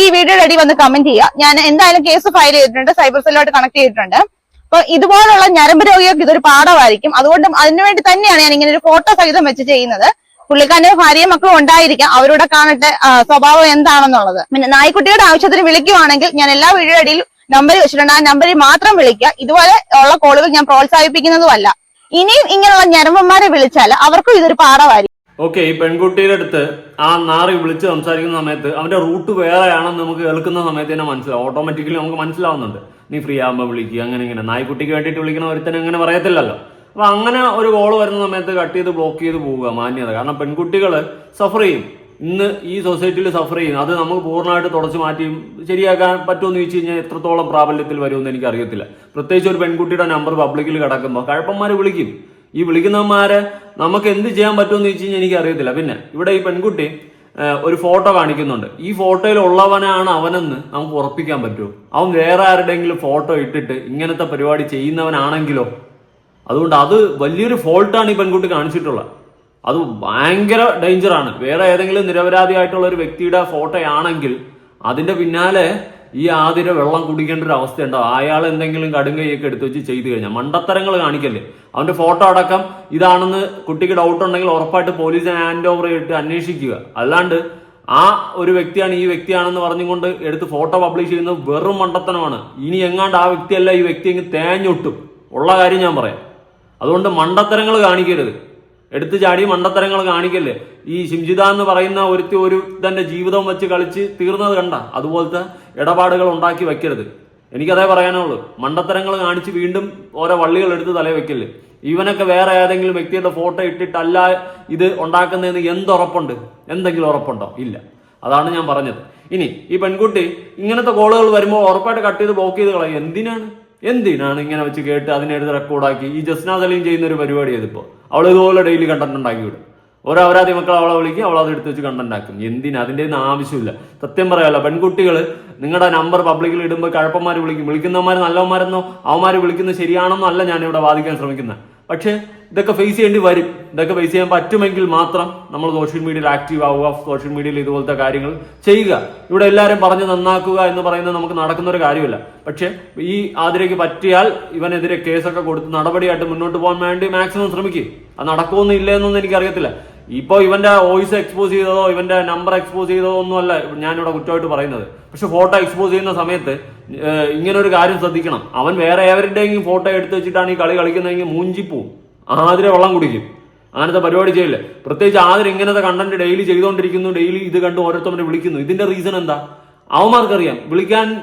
[SPEAKER 2] ഈ വീഡിയോ അടി വന്ന് കമന്റ് ചെയ്യുക. ഞാൻ എന്തായാലും കേസ് ഫയൽ ചെയ്തിട്ടുണ്ട് സൈബർ സെല്ലുമായിട്ട് കണക്ട് ചെയ്തിട്ടുണ്ട്. അപ്പൊ ഇതുപോലുള്ള ഞരമ്പ് രോഗികൾക്ക് ഇതൊരു പാഠമായിരിക്കും. അതുകൊണ്ട് അതിനുവേണ്ടി തന്നെയാണ് ഞാൻ ഇങ്ങനെ ഒരു ഫോട്ടോ സഹിതം വെച്ച് ചെയ്യുന്നത്. പുള്ളിക്കാരന്റെ ഭാര്യയും മക്കളും ഉണ്ടായിരിക്കാം. അവരുടെ കാണട്ടെ സ്വഭാവം എന്താണെന്നുള്ളത്. പിന്നെ നായ്ക്കുട്ടിയുടെ ആവശ്യത്തിന് വിളിക്കുവാണെങ്കിൽ ഞാൻ എല്ലാ വീഡിയോ അടിയിൽ നമ്പർ വെച്ചിട്ടുണ്ട്. ആ നമ്പറിൽ മാത്രം വിളിക്കുക. ഇതുപോലെ ഉള്ള കോളുകൾ ഞാൻ പ്രോത്സാഹിപ്പിക്കുന്നതുമല്ല. ഇനിയും ഇങ്ങനെയുള്ള ഞരമ്പന്മാരെ വിളിച്ചാൽ അവർക്കും ഇതൊരു പാഠമായിരിക്കും.
[SPEAKER 5] ഓക്കെ ഈ പെൺകുട്ടിയുടെ അടുത്ത് ആ നാറി വിളിച്ച് സംസാരിക്കുന്ന സമയത്ത് അവന്റെ റൂട്ട് വേറെയാണെന്ന് നമുക്ക് കേൾക്കുന്ന സമയത്ത് തന്നെ മനസ്സിലാവും. ഓട്ടോമാറ്റിക്കലി നമുക്ക് മനസ്സിലാവുന്നുണ്ട്. നീ ഫ്രീ ആകുമ്പോൾ വിളിക്കുക അങ്ങനെ ഇങ്ങനെ. നായ്ക്കുട്ടിക്ക് വേണ്ടിയിട്ട് വിളിക്കണ ഒരുത്തനെ അങ്ങനെ പറയത്തില്ലല്ലോ. അപ്പൊ അങ്ങനെ ഒരു കോൾ വരുന്ന സമയത്ത് കട്ട് ചെയ്ത് ബ്ലോക്ക് ചെയ്ത് പോവുക മാന്യത. കാരണം പെൺകുട്ടികൾ സഫർ ചെയ്യും. ഇന്ന് ഈ സൊസൈറ്റിയിൽ സഫർ ചെയ്യും. അത് നമുക്ക് പൂർണമായിട്ട് തുടച്ചു മാറ്റിയും ശരിയാക്കാൻ പറ്റുമെന്ന് ചോദിച്ചു കഴിഞ്ഞാൽ എത്രത്തോളം പ്രാബല്യത്തിൽ വരുമെന്ന് എനിക്ക് അറിയത്തില്ല പ്രത്യേകിച്ച് ഒരു പെൺകുട്ടിയുടെ നമ്പർ പബ്ലിക്കിൽ കിടക്കുമ്പോൾ കഴപ്പന്മാർ വിളിക്കും. ഈ വിളിക്കുന്നവന്മാരെ നമുക്ക് എന്ത് ചെയ്യാൻ പറ്റുമെന്ന് ചോദിച്ചു കഴിഞ്ഞാൽ എനിക്ക് അറിയത്തില്ല. പിന്നെ ഇവിടെ ഈ പെൺകുട്ടി ഒരു ഫോട്ടോ കാണിക്കുന്നുണ്ട്. ഈ ഫോട്ടോയിൽ ഉള്ളവനാണ് അവനെന്ന് നമുക്ക് ഉറപ്പിക്കാൻ പറ്റുമോ? അവൻ വേറെ ആരുടെയെങ്കിലും ഫോട്ടോ ഇട്ടിട്ട് ഇങ്ങനത്തെ പരിപാടി ചെയ്യുന്നവനാണെങ്കിലോ? അതുകൊണ്ട് അത് വലിയൊരു ഫോൾട്ടാണ് ഈ പെൺകുട്ടി കാണിച്ചിട്ടുള്ളത്. അത് ഭയങ്കര ഡേഞ്ചറാണ്. വേറെ ഏതെങ്കിലും നിരപരാധിയായിട്ടുള്ള ഒരു വ്യക്തിയുടെ ഫോട്ടോ ആണെങ്കിൽ അതിന്റെ പിന്നാലെ ഈ ആതിര വെള്ളം കുടിക്കേണ്ട ഒരു അവസ്ഥ ഉണ്ടാവും അയാൾ എന്തെങ്കിലും കടുങ്കൈയൊക്കെ എടുത്തു വെച്ച് ചെയ്തു കഴിഞ്ഞാൽ മണ്ടത്തരങ്ങൾ കാണിക്കല്ലേ? അവന്റെ ഫോട്ടോ അടക്കം ഇതാണെന്ന് കുട്ടിക്ക് ഡൗട്ട് ഉണ്ടെങ്കിൽ ഉറപ്പായിട്ട് പോലീസിനെ ഹാൻഡ് ഓവർ ചെയ്തിട്ട് അന്വേഷിക്കുക. അല്ലാണ്ട് ആ ഒരു വ്യക്തിയാണ് ഈ വ്യക്തിയാണെന്ന് പറഞ്ഞുകൊണ്ട് എടുത്ത് ഫോട്ടോ പബ്ലിഷ് ചെയ്യുന്നത് വെറും മണ്ടത്തനമാണ് ഇനി എങ്ങാണ്ട് ആ വ്യക്തിയല്ല ഈ വ്യക്തി എങ്കിൽ തേഞ്ഞൊട്ടും. ഉള്ള കാര്യം ഞാൻ പറയാം. അതുകൊണ്ട് മണ്ടത്തരങ്ങൾ കാണിക്കരുത്. എടുത്തു ചാടി മണ്ടത്തരങ്ങൾ കാണിക്കല്ലേ? ഈ ശിംജിത എന്ന് പറയുന്ന ഒരുത്തി ഒരു തന്റെ ജീവിതം വെച്ച് കളിച്ച് തീർന്നത് കണ്ട അതുപോലത്തെ ഇടപാടുകൾ ഉണ്ടാക്കി വെക്കരുത്. എനിക്കതേ പറയാനുള്ളൂ. മണ്ടത്തരങ്ങൾ കാണിച്ച് വീണ്ടും ഓരോ വള്ളികൾ എടുത്ത് തലേ വെക്കല്ലേ? ഇവനൊക്കെ വേറെ ഏതെങ്കിലും വ്യക്തിയുടെ ഫോട്ടോ ഇട്ടിട്ടല്ല ഇത് ഉണ്ടാക്കുന്നതെന്ന് എന്തുറപ്പുണ്ട്? എന്തെങ്കിലും ഉറപ്പുണ്ടോ? ഇല്ല. അതാണ് ഞാൻ പറഞ്ഞത്. ഇനി ഈ പെൺകുട്ടി ഇങ്ങനത്തെ കോളുകൾ വരുമ്പോൾ ഉറപ്പായിട്ട് കട്ട് ചെയ്ത് ബ്ലോക്ക് ചെയ്ത് കളയും. എന്തിനാണ്? എന്തിനാണ് ഇങ്ങനെ വെച്ച് കേട്ട് അതിനെടുത്ത് റെക്കോർഡാക്കി? ഈ ജസ്ന സലീം ചെയ്യുന്ന ഒരു പരിപാടി ഇതിപ്പോൾ അവൾ ഇതുപോലെ ഡെയിലി കണ്ടന്റ് ഉണ്ടാക്കി വിടും ഓരോ അവരാധി മക്കൾ അവളെ വിളിക്കും അവൾ അത് എടുത്ത് വെച്ച് കണ്ടന്റ് ആക്കും. എന്തിനാ? അതിന്റെ ഒന്നും ആവശ്യമില്ല. സത്യം പറയാമല്ലോ പെൺകുട്ടികൾ നിങ്ങളുടെ നമ്പർ പബ്ലിക്കിൽ ഇടുമ്പോൾ കഴപ്പന്മാർ വിളിക്കും. വിളിക്കുന്നവന്മാർ നല്ലവന്മാരെന്നോ അവന്മാർ വിളിക്കുന്നത് ശരിയാണെന്നോ അല്ല ഞാൻ ഇവിടെ വാദിക്കാൻ ശ്രമിക്കുന്നത്. പക്ഷേ ഇതൊക്കെ ഫേസ് ചെയ്യേണ്ടി വരും. ഇതൊക്കെ ഫേസ് ചെയ്യാൻ പറ്റുമെങ്കിൽ മാത്രം നമ്മൾ സോഷ്യൽ മീഡിയയിൽ ആക്റ്റീവ് ആവുക സോഷ്യൽ മീഡിയയിൽ ഇതുപോലത്തെ കാര്യങ്ങൾ ചെയ്യുക. ഇവിടെ എല്ലാവരും പറഞ്ഞ് നന്നാക്കുക എന്ന് പറയുന്നത് നമുക്ക് നടക്കുന്ന ഒരു കാര്യമല്ല. പക്ഷേ ഈ ആതിരയ്ക്ക് പറ്റിയാൽ ഇവനെതിരെ കേസൊക്കെ കൊടുത്ത് നടപടിയായിട്ട് മുന്നോട്ട് പോകാൻ വേണ്ടി മാക്സിമം ശ്രമിക്കും. അത് നടക്കുമെന്നില്ല എന്നൊന്നും എനിക്കറിയത്തില്ല. ഇപ്പോൾ ഇവന്റെ വോയിസ് എക്സ്പോസ് ചെയ്തതോ ഇവന്റെ നമ്പർ എക്സ്പോസ് ചെയ്തതോ ഒന്നും അല്ല ഞാനിവിടെ കുറ്റമായിട്ട് പറയുന്നത്. പക്ഷെ ഫോട്ടോ എക്സ്പോസ് ചെയ്യുന്ന സമയത്ത് ഇങ്ങനെ ഒരു കാര്യം ശ്രദ്ധിക്കണം. അവൻ വേറെ ഏവരുടെയെങ്കിലും ഫോട്ടോ എടുത്ത് വെച്ചിട്ടാണ് ഈ കളി കളിക്കുന്നതെങ്കിൽ മൂഞ്ചിപ്പോവും ആതിരെ വെള്ളം കുടിക്കും. അങ്ങനത്തെ പരിപാടി ചെയ്യില്ല. പ്രത്യേകിച്ച് ആതിര ഇങ്ങനത്തെ കണ്ടന്റ് ഡെയിലി ചെയ്തുകൊണ്ടിരിക്കുന്നു ഡെയിലി ഇത് കണ്ട് ഓരോരുത്തരെ വിളിക്കുന്നു. ഇതിന്റെ റീസൺ എന്താ? അവന്മാർക്കറിയാം. വിളിക്കാൻ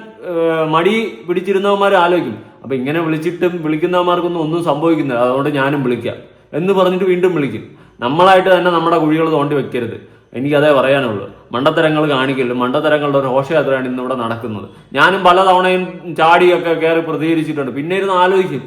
[SPEAKER 5] മടി പിടിച്ചിരുന്നവന്മാർ ആലോചിക്കും. അപ്പൊ ഇങ്ങനെ വിളിച്ചിട്ടും വിളിക്കുന്നവന്മാർക്കൊന്നും ഒന്നും സംഭവിക്കുന്നില്ല. അതുകൊണ്ട് ഞാനും വിളിക്കാം. എന്ന് പറഞ്ഞിട്ട് വീണ്ടും വിളിക്കും. നമ്മളായിട്ട് തന്നെ നമ്മുടെ കുഴികൾ തോണ്ടി വെക്കരുത്. എനിക്കതേ പറയാനുള്ളൂ. മണ്ടത്തരങ്ങൾ കാണിക്കലും മണ്ടത്തരങ്ങളുടെ ഒരു ഘോഷയാത്രയാണ് ഇന്നിവിടെ നടക്കുന്നത്. ഞാനും പലതവണയും ചാടിയൊക്കെ കയറി പ്രതികരിച്ചിട്ടുണ്ട്. പിന്നെ ഇരുന്ന് ആലോചിക്കും.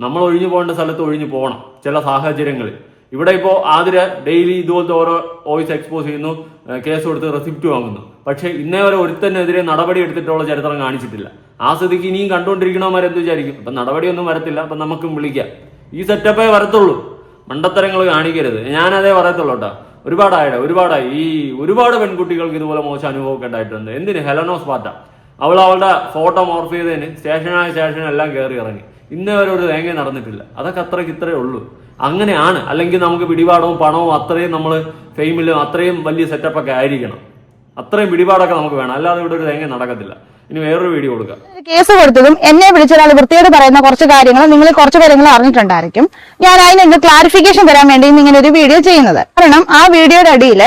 [SPEAKER 5] നമ്മൾ ഒഴിഞ്ഞു പോകേണ്ട സ്ഥലത്ത് ഒഴിഞ്ഞു പോകണം. ചില സാഹചര്യങ്ങളിൽ. ഇവിടെ ഇപ്പോൾ ആതിര ഡെയിലി ഇതുപോലത്തെ ഓരോ വോയിസ് എക്സ്പോസ് ചെയ്യുന്നു. കേസ് കൊടുത്ത് റെസിപ്റ്റ് വാങ്ങുന്നു. പക്ഷേ ഇന്നേ വരെ ഒരുത്തനെതിരെ നടപടി എടുത്തിട്ടുള്ള ചരിത്രം കാണിച്ചിട്ടില്ല. ആ സ്ഥിതിക്ക് ഇനിയും കണ്ടുകൊണ്ടിരിക്കണമാരെന്ത് വിചാരിക്കും? ഇപ്പം നടപടിയൊന്നും വരത്തില്ല. അപ്പം നമുക്കും വിളിക്കാം. ഈ സെറ്റപ്പേ വരത്തുള്ളൂ. മണ്ടത്തരങ്ങൾ കാണിക്കരുത്. ഞാനതേ പറയത്തുള്ളൂ കേട്ടോ. ഒരുപാടായിട്ട് ഒരുപാടായി. ഈ ഒരുപാട് പെൺകുട്ടികൾക്ക് ഇതുപോലെ മോശം അനുഭവമൊക്കെ ഉണ്ടായിട്ടുണ്ട്. എന്തിന്? ഹെലനോസ് പാറ്റ അവൾ അവളുടെ ഫോട്ടോ മോർഫ് ചെയ്തതിന് സ്റ്റേഷനായ സ്റ്റേഷൻ എല്ലാം കയറി ഇറങ്ങി. ഇന്നേ വരെ ഒരു തേങ്ങ നടന്നിട്ടില്ല. അതൊക്കെ അത്രയ്ക്ക് ഇത്രയേ ഉള്ളൂ. അങ്ങനെയാണ്. അല്ലെങ്കിൽ നമുക്ക് പിടിപാടവും പണവും അത്രയും നമ്മൾ ഫെയിമിലും അത്രയും വലിയ സെറ്റപ്പൊക്കെ ആയിരിക്കണം. അത്രയും പിടിപാടൊക്കെ നമുക്ക് വേണം. അല്ലാതെ ഇവിടെ ഒരു തേങ്ങ നടക്കത്തില്ല. ഇനി വേറൊരു വീഡിയോ കൊടുക്കാം.
[SPEAKER 2] കേസ് കൊടുത്തതും എന്നെ വിളിച്ചാൽ ഒരാൾ വൃത്തിയോട് പറയുന്ന കുറച്ച് കാര്യങ്ങൾ നിങ്ങൾ കുറച്ച് കാര്യങ്ങൾ അറിഞ്ഞിട്ടുണ്ടായിരിക്കും. ഞാൻ അതിനൊന്ന് ക്ലാരിഫിക്കേഷൻ തരാൻ വേണ്ടി ഇങ്ങനെ ഒരു വീഡിയോ ചെയ്യുന്നത്. കാരണം ആ വീഡിയോയുടെ അടിയിൽ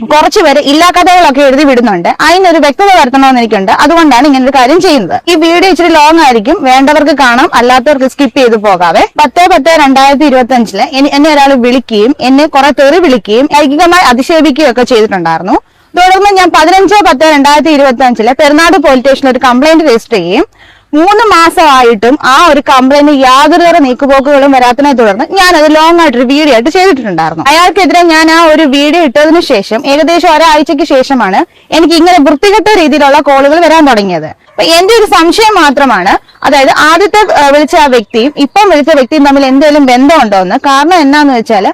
[SPEAKER 2] കുറച്ച് പേര് ഇല്ലാ കഥകളൊക്കെ എഴുതി വിടുന്നുണ്ട്. അതിനൊരു വ്യക്തത വരുത്തണമെന്ന് എനിക്കുണ്ട്. അതുകൊണ്ടാണ് ഇങ്ങനൊരു കാര്യം ചെയ്യുന്നത്. ഈ വീഡിയോ ഇച്ചിരി ലോങ് ആയിരിക്കും. വേണ്ടവർക്ക് കാണാം. അല്ലാത്തവർക്ക് സ്കിപ്പ് ചെയ്ത് പോകാതെ പത്ത് പത്ത് രണ്ടായിരത്തി ഇരുപത്തി അഞ്ചിൽ എന്നെ ഒരാൾ വിളിക്കുകയും എന്നെ കുറെ തെറി വിളിക്കുകയും ലൈംഗികമായി അധിക്ഷേപിക്കുകയും ഒക്കെ ചെയ്തിട്ടുണ്ടായിരുന്നു. തുടർന്ന് ഞാൻ പതിനഞ്ച് പത്ത് രണ്ടായിരത്തി ഇരുപത്തി അഞ്ചിൽ പെരുന്നാട് പോലീസ് സ്റ്റേഷനിൽ ഒരു കംപ്ലൈന്റ് രജിസ്റ്റർ ചെയ്യും മൂന്ന് മാസമായിട്ടും ആ ഒരു കംപ്ലൈന്റ് യാതൊരു തരം നീക്കുപോക്കുകളും വരാത്തതിനെ തുടർന്ന് ഞാൻ അത് ലോങ് ആയിട്ട് ഒരു വീഡിയോ ആയിട്ട് ചെയ്തിട്ടുണ്ടായിരുന്നു. അയാൾക്കെതിരെ ഞാൻ ആ ഒരു വീഡിയോ ഇട്ടതിനു ശേഷം ഏകദേശം ഒരാഴ്ചയ്ക്ക് ശേഷമാണ് എനിക്ക് ഇങ്ങനെ വൃത്തികെട്ട രീതിയിലുള്ള കോളുകൾ വരാൻ തുടങ്ങിയത്. അപ്പൊ എന്റെ ഒരു സംശയം മാത്രമാണ്. അതായത് ആദ്യത്തെ വിളിച്ച ആ വ്യക്തിയും ഇപ്പം വിളിച്ച വ്യക്തിയും തമ്മിൽ എന്തെങ്കിലും ബന്ധമുണ്ടോ എന്ന് കാരണം എന്നാന്ന് വെച്ചാൽ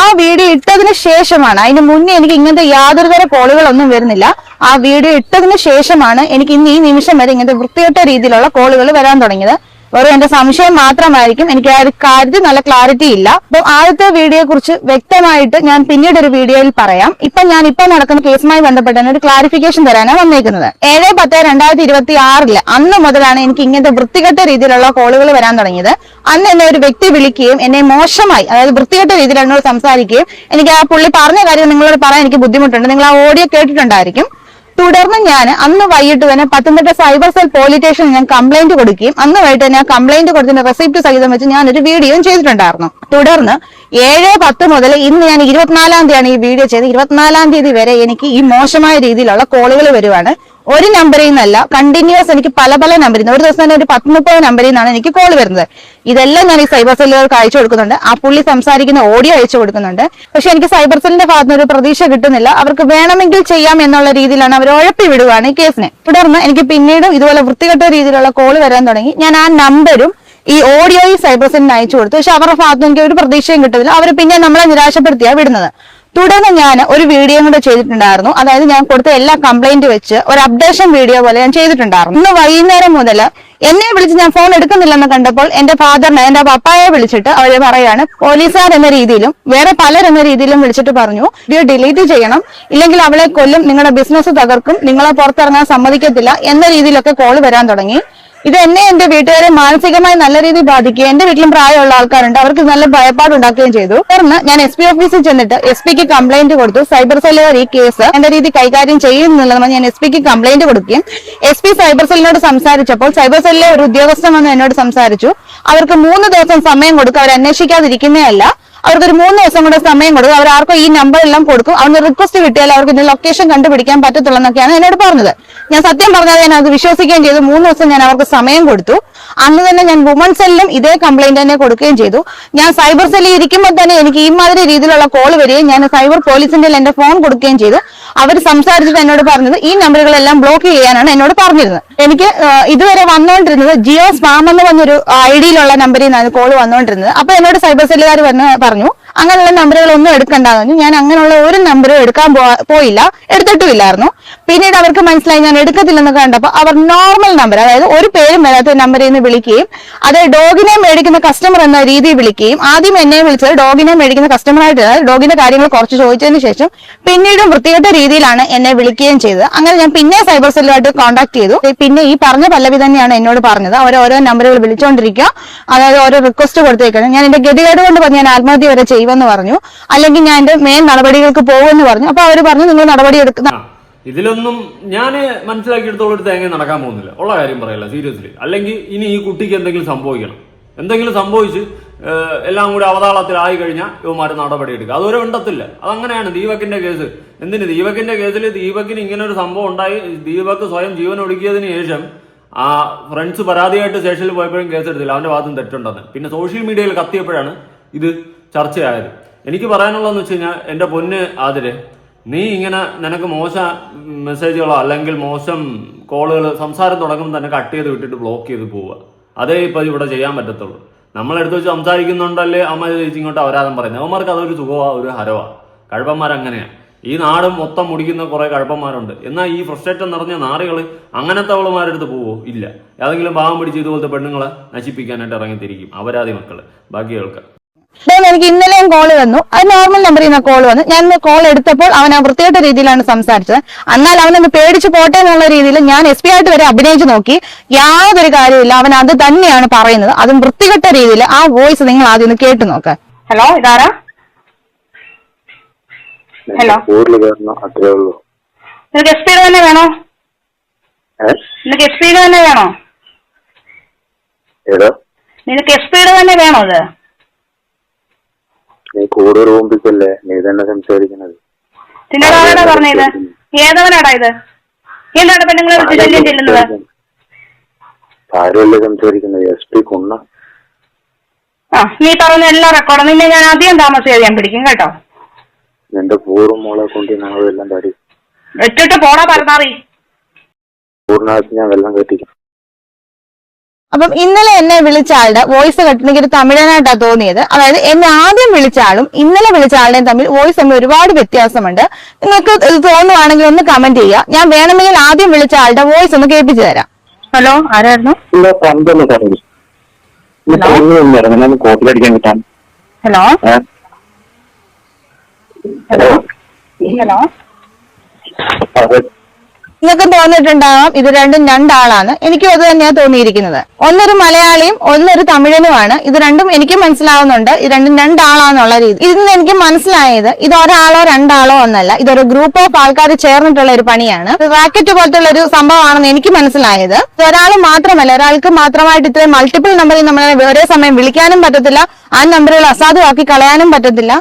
[SPEAKER 2] ആ വീഡിയോ ഇട്ടതിന് ശേഷമാണ് അതിന് മുന്നേ എനിക്ക് ഇങ്ങനത്തെ യാതൊരു തര കോളുകളൊന്നും വരുന്നില്ല. ആ വീഡിയോ ഇട്ടതിന് ശേഷമാണ് എനിക്ക് ഇന്ന് ഈ നിമിഷം വരെ ഇങ്ങനത്തെ വൃത്തികെട്ട രീതിയിലുള്ള കോളുകൾ വരാൻ തുടങ്ങിയത്. വെറും എന്റെ സംശയം മാത്രമായിരിക്കും. എനിക്ക് ആ ഒരു കാര്യത്തിൽ നല്ല ക്ലാരിറ്റി ഇല്ല. അപ്പം ആദ്യത്തെ വീഡിയോയെ കുറിച്ച് വ്യക്തമായിട്ട് ഞാൻ പിന്നീട് ഒരു വീഡിയോയിൽ പറയാം. ഇപ്പൊ ഞാൻ ഇപ്പൊ നടക്കുന്ന കേസുമായി ബന്ധപ്പെട്ട് ഒരു ക്ലാരിഫിക്കേഷൻ തരാനാണ് വന്നേക്കുന്നത്. ഏഴ് പത്ത് രണ്ടായിരത്തി ഇരുപത്തി ആറിൽ അന്ന് മുതലാണ് എനിക്ക് ഇങ്ങനത്തെ വൃത്തികെട്ട രീതിയിലുള്ള കോളുകൾ വരാൻ തുടങ്ങിയത്. അന്ന് എന്നെ ഒരു വ്യക്തി വിളിക്കുകയും എന്നെ മോശമായി അതായത് വൃത്തികെട്ട രീതിയിൽ എന്നോട് സംസാരിക്കുകയും എനിക്ക് ആ പുള്ളി പറഞ്ഞ കാര്യം നിങ്ങളോട് പറയാൻ എനിക്ക് ബുദ്ധിമുട്ടുണ്ട്. നിങ്ങൾ ആ ഓഡിയോ കേട്ടിട്ടുണ്ടായിരിക്കും. തുടർന്ന് ഞാൻ അന്ന് വൈകിട്ട് തന്നെ പത്തനംതിട്ട സൈബർ സെൽ പോലീസ് സ്റ്റേഷനിൽ ഞാൻ കംപ്ലൈന്റ് കൊടുക്കുകയും അന്ന് വൈകിട്ട് തന്നെ ആ കംപ്ലൈന്റ് കൊടുത്തിന്റെ റെസിപ്റ്റ് സഹിതം വെച്ച് ഞാൻ ഒരു വീഡിയോയും ചെയ്തിട്ടുണ്ടായിരുന്നു. തുടർന്ന് ഏഴ് പത്ത് മുതൽ ഇന്ന് ഞാൻ ഇരുപത്തിനാലാം തീയതിയാണ് ഈ വീഡിയോ ചെയ്ത് ഇരുപത്തിനാലാം തീയതി വരെ എനിക്ക് ഈ മോശമായ രീതിയിലുള്ള കോളുകൾ വരുവാണ്. ഒരു നമ്പറിൽ നിന്നല്ല കണ്ടിന്യൂസ് എനിക്ക് പല പല നമ്പറിൽ നിന്ന്. ഒരു ദിവസം തന്നെ ഒരു പത്ത് മുപ്പത് നമ്പറിൽ നിന്നാണ് എനിക്ക് കോൾ വരുന്നത്. ഇതെല്ലാം ഞാൻ ഈ സൈബർ സെല്ലുകൾക്ക് അയച്ചു കൊടുക്കുന്നുണ്ട്. ആ പുള്ളി സംസാരിക്കുന്ന ഓഡിയോ അയച്ചു കൊടുക്കുന്നുണ്ട്. പക്ഷെ എനിക്ക് സൈബർ സെല്ലിന്റെ ഭാഗത്ത് നിന്ന് ഒരു പ്രതീക്ഷ കിട്ടുന്നില്ല. അവർക്ക് വേണമെങ്കിൽ ചെയ്യാം എന്നുള്ള രീതിയിലാണ് അവർ ഉഴപ്പി വിടുകയാണ് ഈ കേസിനെ തുടർന്ന് എനിക്ക് പിന്നീട് ഇതുപോലെ വൃത്തികെട്ട രീതിയിലുള്ള കോൾ വരാൻ തുടങ്ങി. ഞാൻ ആ നമ്പരും ഈ ഓഡിയോയും സൈബർ സെല്ലിന് അയച്ചു കൊടുത്തു. പക്ഷെ അവരുടെ ഭാഗത്ത് എനിക്ക് ഒരു പ്രതീക്ഷയും കിട്ടുന്നില്ല. അവർ പിന്നെ നമ്മളെ നിരാശപ്പെടുത്തിയാണ് വിടുന്നത്. തുടർന്ന് ഞാൻ ഒരു വീഡിയോ കൂടെ ചെയ്തിട്ടുണ്ടായിരുന്നു. അതായത് ഞാൻ കൊടുത്ത എല്ലാ കംപ്ലൈന്റ് വെച്ച് ഒരു അപ്ഡേഷൻ വീഡിയോ പോലെ ഞാൻ ചെയ്തിട്ടുണ്ടായിരുന്നു. ഇന്ന് വൈകുന്നേരം മുതൽ എന്നെ വിളിച്ച് ഞാൻ ഫോൺ എടുക്കുന്നില്ലെന്ന് കണ്ടപ്പോൾ എന്റെ ഫാദറിനെ എന്റെ പപ്പായെ വിളിച്ചിട്ട് അവർ പറയാണ് പോലീസുകാർ എന്ന രീതിയിലും വേറെ പലരെന്ന രീതിയിലും വിളിച്ചിട്ട് പറഞ്ഞു വീഡിയോ ഡിലീറ്റ് ചെയ്യണം. ഇല്ലെങ്കിൽ അവളെ കൊല്ലും നിങ്ങളുടെ ബിസിനസ് തകർക്കും നിങ്ങളെ പുറത്തിറങ്ങാൻ സമ്മതിക്കത്തില്ല എന്ന രീതിയിലൊക്കെ കോൾ വരാൻ തുടങ്ങി. ഇത് എന്നെ എന്റെ വീട്ടുകാരെ മാനസികമായി നല്ല രീതിയിൽ ബാധിക്കുകയും എന്റെ വീട്ടിലും പ്രായമുള്ള ആൾക്കാരുണ്ട്. അവർക്ക് നല്ല ഭയപ്പാടുണ്ടാക്കുകയും ചെയ്തു. തുടർന്ന് ഞാൻ എസ് പി ഓഫീസിൽ ചെന്നിട്ട് എസ് പിക്ക് കംപ്ലൈന്റ് കൊടുത്തു. സൈബർ സെല്ലുകാർ ഈ കേസ് എന്റെ രീതി കൈകാര്യം ചെയ്യുന്നില്ലെന്ന് ഞാൻ എസ് പിക്ക് കംപ്ലൈന്റ് കൊടുക്കുകയും എസ് പി സൈബർ സെല്ലിനോട് സംസാരിച്ചപ്പോൾ സൈബർ സെല്ലിലെ ഒരു ഉദ്യോഗസ്ഥൻ വന്ന് എന്നോട് സംസാരിച്ചു. അവർക്ക് മൂന്ന് ദിവസം സമയം കൊടുക്കും അവർ അന്വേഷിക്കാതിരിക്കുന്നതല്ല അവർക്ക് ഒരു മൂന്ന് ദിവസം കൂടെ സമയം കൊടുക്കും. അവർ ആർക്കും ഈ നമ്പർ എല്ലാം കൊടുക്കും. അവർ റിക്വസ്റ്റ് കിട്ടിയാൽ അവർക്ക് ഇതിന്റെ ലൊക്കേഷൻ കണ്ടുപിടിക്കാൻ പറ്റത്തുള്ളൂ എന്നൊക്കെയാണ് എന്നോട് പറഞ്ഞത്. ഞാൻ സത്യം പറഞ്ഞാൽ ഞാൻ അത് വിശ്വസിക്കുകയും ചെയ്തു. മൂന്ന് ദിവസം ഞാൻ അവർക്ക് സമയം കൊടുത്തു. അന്ന് തന്നെ ഞാൻ വുമൺ സെല്ലിലും ഇതേ കംപ്ലൈന്റ് തന്നെ കൊടുക്കുകയും ചെയ്തു. ഞാൻ സൈബർ സെല്ലിൽ ഇരിക്കുമ്പോൾ തന്നെ എനിക്ക് ഈ മാതിരി രീതിയിലുള്ള കോൾ വരികയും ഞാൻ സൈബർ പോലീസിന്റെ എന്റെ ഫോൺ കൊടുക്കുകയും ചെയ്തു. അവർ സംസാരിച്ചിട്ട് എന്നോട് പറഞ്ഞത് ഈ നമ്പറുകളെല്ലാം ബ്ലോക്ക് ചെയ്യാനാണ് എന്നോട് പറഞ്ഞിരുന്നത്. എനിക്ക് ഇതുവരെ വന്നുകൊണ്ടിരുന്നത് ജിയോ സ്പാം എന്ന് പറഞ്ഞൊരു ഐ ഡിയിലുള്ള നമ്പറിൽ നിന്നാണ് കോൾ വന്നുകൊണ്ടിരുന്നത് അപ്പൊ എന്നോട് സൈബർ സെല്ലുകാർ വന്ന് പറഞ്ഞു അങ്ങനെയുള്ള നമ്പറുകളൊന്നും എടുക്കണ്ടെന്ന് ഞാൻ അങ്ങനെയുള്ള ഒരു നമ്പറും എടുക്കാൻ പോയില്ല. എടുത്തിട്ടും ഇല്ലായിരുന്നു പിന്നീട് അവർക്ക് മനസ്സിലായി ഞാൻ എടുക്കത്തില്ലെന്ന് കണ്ടപ്പോൾ അവർ നോർമൽ നമ്പർ അതായത് ഒരു പേരും വരാത്ത നമ്പറിൽ നിന്ന് വിളിക്കുകയും അത് ഡോഗിനെ മേടിക്കുന്ന കസ്റ്റമർ എന്ന രീതിയിൽ വിളിക്കുകയും ആദ്യം എന്നെ വിളിച്ചത് ഡോഗിനെ മേടിക്കുന്ന കസ്റ്റമറായിട്ട് ഡോഗിന്റെ കാര്യങ്ങൾ കുറച്ച് ചോദിച്ചതിന് ശേഷം പിന്നീടും വൃത്തികെട്ട രീതിയിലാണ് എന്നെ വിളിക്കുകയും ചെയ്തത്. അങ്ങനെ ഞാൻ പിന്നെ സൈബർ സെല്ലുമായിട്ട് കോൺടാക്ട് ചെയ്തു. പിന്നെ ഈ പറഞ്ഞ പല്ലവി തന്നെയാണ് എന്നോട് പറഞ്ഞത്. അവർ ഓരോ നമ്പറുകൾ വിളിച്ചുകൊണ്ടിരിക്കുക അതായത് ഓരോ റിക്വസ്റ്റ് കൊടുത്തേക്കാണ് ഞാൻ എന്റെ ഗതികേട് കൊണ്ട് പറഞ്ഞ് ഞാൻ ആത്മഹത്യ വരെ ചെയ്യുമെന്ന് പറഞ്ഞു. അല്ലെങ്കിൽ ഞാൻ എന്റെ മെയിൻ നടപടികൾക്ക് പോകുമെന്ന് പറഞ്ഞു. അപ്പൊ അവർ പറഞ്ഞു നിങ്ങൾ നടപടി എടുക്കുന്ന
[SPEAKER 5] ഇതിലൊന്നും ഞാൻ മനസ്സിലാക്കിയെടുത്തോളം ഒരു തേങ്ങ നടക്കാൻ പോകുന്നില്ല. ഉള്ള കാര്യം പറയല്ല സീരിയസ്ലി അല്ലെങ്കിൽ ഇനി ഈ കുട്ടിക്ക് എന്തെങ്കിലും സംഭവിക്കണം. എന്തെങ്കിലും സംഭവിച്ച് എല്ലാം കൂടി അവതാളത്തിലായി കഴിഞ്ഞാൽ ഇവന്മാർ നടപടി എടുക്കുക അതൊരു ഉണ്ടത്തില്ല അതങ്ങനെയാണ് ദീപകിന്റെ കേസ്. എന്തിന്? ദീപകിന്റെ കേസിൽ ദീപകിന് ഇങ്ങനെ ഒരു സംഭവം ഉണ്ടായി. ദീപക് സ്വയം ജീവൻ ഒടുക്കിയതിന് ശേഷം ആ ഫ്രണ്ട്സ് പരാതിയായിട്ട് സ്റ്റേഷനിൽ പോയപ്പോഴും കേസെടുത്തില്ല. അവന്റെ ഭാഗത്തും തെറ്റുണ്ടെന്ന്. പിന്നെ സോഷ്യൽ മീഡിയയിൽ കത്തിയപ്പോഴാണ് ഇത് ചർച്ചയായത്. എനിക്ക് പറയാനുള്ളതെന്ന് വെച്ച് കഴിഞ്ഞാൽ എന്റെ പൊന്ന് ആതിരെ നീ ഇങ്ങനെ നിനക്ക് മോശം മെസ്സേജുകളോ അല്ലെങ്കിൽ മോശം കോളുകൾ സംസാരം തുടങ്ങുമ്പോൾ തന്നെ കട്ട് ചെയ്ത് വിട്ടിട്ട് ബ്ലോക്ക് ചെയ്ത് പോവുക. അതേ ഇപ്പൊ ഇവിടെ ചെയ്യാൻ പറ്റത്തുള്ളൂ. നമ്മളെടുത്ത് വെച്ച് സംസാരിക്കുന്നുണ്ടല്ലേ അമ്മ ചേച്ചി ഇങ്ങോട്ട് അവരാദം പറയുന്നത്. അവന്മാർക്ക് അതൊരു സുഖമാ ഒരു ഹരവാ കഴപ്പന്മാരങ്ങനെയാ. ഈ നാട് മൊത്തം മുടിക്കുന്ന കുറെ കഴപ്പന്മാരുണ്ട്. എന്നാൽ ഈ ഫ്രസ്ട്രേറ്റം നിറഞ്ഞ നാറികൾ അങ്ങനത്തെ അവളുമാരെടുത്ത് പോവോ? ഇല്ല. ഏതെങ്കിലും ഭാവം പിടിച്ച് ഇതുപോലത്തെ പെണ്ണുങ്ങളെ നശിപ്പിക്കാനായിട്ട് ഇറങ്ങിത്തിരിക്കും അപരാധി മക്കൾ. ബാക്കി കേൾക്കാം.
[SPEAKER 2] ഇപ്പം എനിക്ക് ഇന്നലെയും കോൾ വന്നു. അത് നോർമൽ നമ്പറിൽ നിന്ന് കോൾ വന്നു. ഞാൻ കോൾ എടുത്തപ്പോൾ അവൻ ആ വൃത്തികെട്ട രീതിയിലാണ് സംസാരിച്ചത്. എന്നാൽ അവനൊന്ന് പേടിച്ചു പോട്ടെ എന്നുള്ള രീതിയിൽ ഞാൻ എസ് പി ആയിട്ട് വരെ അഭിനയിച്ചു നോക്കി. യാതൊരു കാര്യമില്ല അവൻ അത് തന്നെയാണ് പറയുന്നത്. അതും വൃത്തികെട്ട രീതിയിൽ. ആ വോയിസ് നിങ്ങൾ ആദ്യം ഒന്ന് കേട്ടു നോക്ക്. ഹലോ ഇതാരാ? ഹലോ. നിനക്ക് എസ് പിയുടെ തന്നെ വേണോ?
[SPEAKER 4] ഏ?
[SPEAKER 2] നിനക്ക് എസ് പിയുടെ തന്നെ വേണോ? നിനക്ക് എസ് പിയുടെ തന്നെ വേണോ ഇത്?
[SPEAKER 4] നീ കൂടെ ഓമ്പിച്ചല്ലേ നീ തന്നെ സംസാരിക്കുന്നത്
[SPEAKER 2] നിന്നോട് ആരാടാ പറഞ്ഞത് ഏതവനാടാ ഇത്? എന്താണ് പെണ്ണുങ്ങളെ വിളിച്ച് ശല്യം ചെല്ലുന്നത്
[SPEAKER 4] ആരുമല്ലേ സംസാരിക്കുന്നത്? എസ് പി കുണ്ണ
[SPEAKER 2] ആ നീ പറഞ്ഞ എല്ലാ റെക്കോർഡും നിന്നെ ഞാൻ അധികം താമസിയാതെ ഞാൻ പിടിക്കും കേട്ടോ.
[SPEAKER 4] നിന്റെ പൂർവ മോളെ കൊണ്ട് ഞങ്ങളെല്ലാം തടി.
[SPEAKER 2] വെച്ചിട്ട് പോടാ പറഞ്ഞാറി
[SPEAKER 4] പൂർണാക്കി ഞാൻ വെള്ളം കെട്ടിക്കും.
[SPEAKER 2] അപ്പം ഇന്നലെ എന്നെ വിളിച്ച ആളുടെ വോയിസ് കേട്ടിട്ടുണ്ടെങ്കിൽ ഒരു തമിഴനായിട്ടാ തോന്നിയത്. അതായത് എന്നെ ആദ്യം വിളിച്ച ആളും ഇന്നലെ വിളിച്ച ആളുടെയും തമ്മിൽ വോയിസ് തമ്മിൽ ഒരുപാട് വ്യത്യാസമുണ്ട്. നിങ്ങൾക്ക് ഇത് തോന്നുവാണെങ്കിൽ ഒന്ന് കമന്റ് ചെയ്യുക. ഞാൻ വേണമെങ്കിൽ ആദ്യം വിളിച്ച ആളുടെ വോയിസ് ഒന്ന് കേൾപ്പിച്ചു തരാം. ഹലോ ആരായിരുന്നു?
[SPEAKER 3] ഹലോ
[SPEAKER 4] ഹലോ
[SPEAKER 3] ഹലോ
[SPEAKER 2] നിങ്ങൾക്ക് തോന്നിയിട്ടുണ്ടാവാം ഇത് രണ്ടും രണ്ടാളാണ്. എനിക്കും അത് തന്നെയാണ് തോന്നിയിരിക്കുന്നത്. ഒന്നൊരു മലയാളിയും ഒന്നൊരു തമിഴനുമാണ്. ഇത് രണ്ടും എനിക്ക് മനസ്സിലാവുന്നുണ്ട്. ഇത് രണ്ടും രണ്ടാളാന്നുള്ള രീതി. ഇതിൽ നിന്ന് എനിക്ക് മനസ്സിലായത് ഇത് ഒരാളോ രണ്ടാളോ ഒന്നല്ല. ഇതൊരു ഗ്രൂപ്പ് ഓഫ് ആൾക്കാർ ചേർന്നിട്ടുള്ള ഒരു പണിയാണ്. റാക്കറ്റ് പോലത്തുള്ള ഒരു സംഭവമാണെന്ന് എനിക്ക് മനസ്സിലായത്. ഒരാൾ മാത്രമല്ല ഒരാൾക്ക് മാത്രമായിട്ട് ഇത്രയും മൾട്ടിപ്പിൾ നമ്പറിൽ നമ്മളെ ഒരേ സമയം വിളിക്കാനും പറ്റത്തില്ല. ആ നമ്പറുകൾ അസാധുവാക്കി കളയാനും പറ്റത്തില്ല.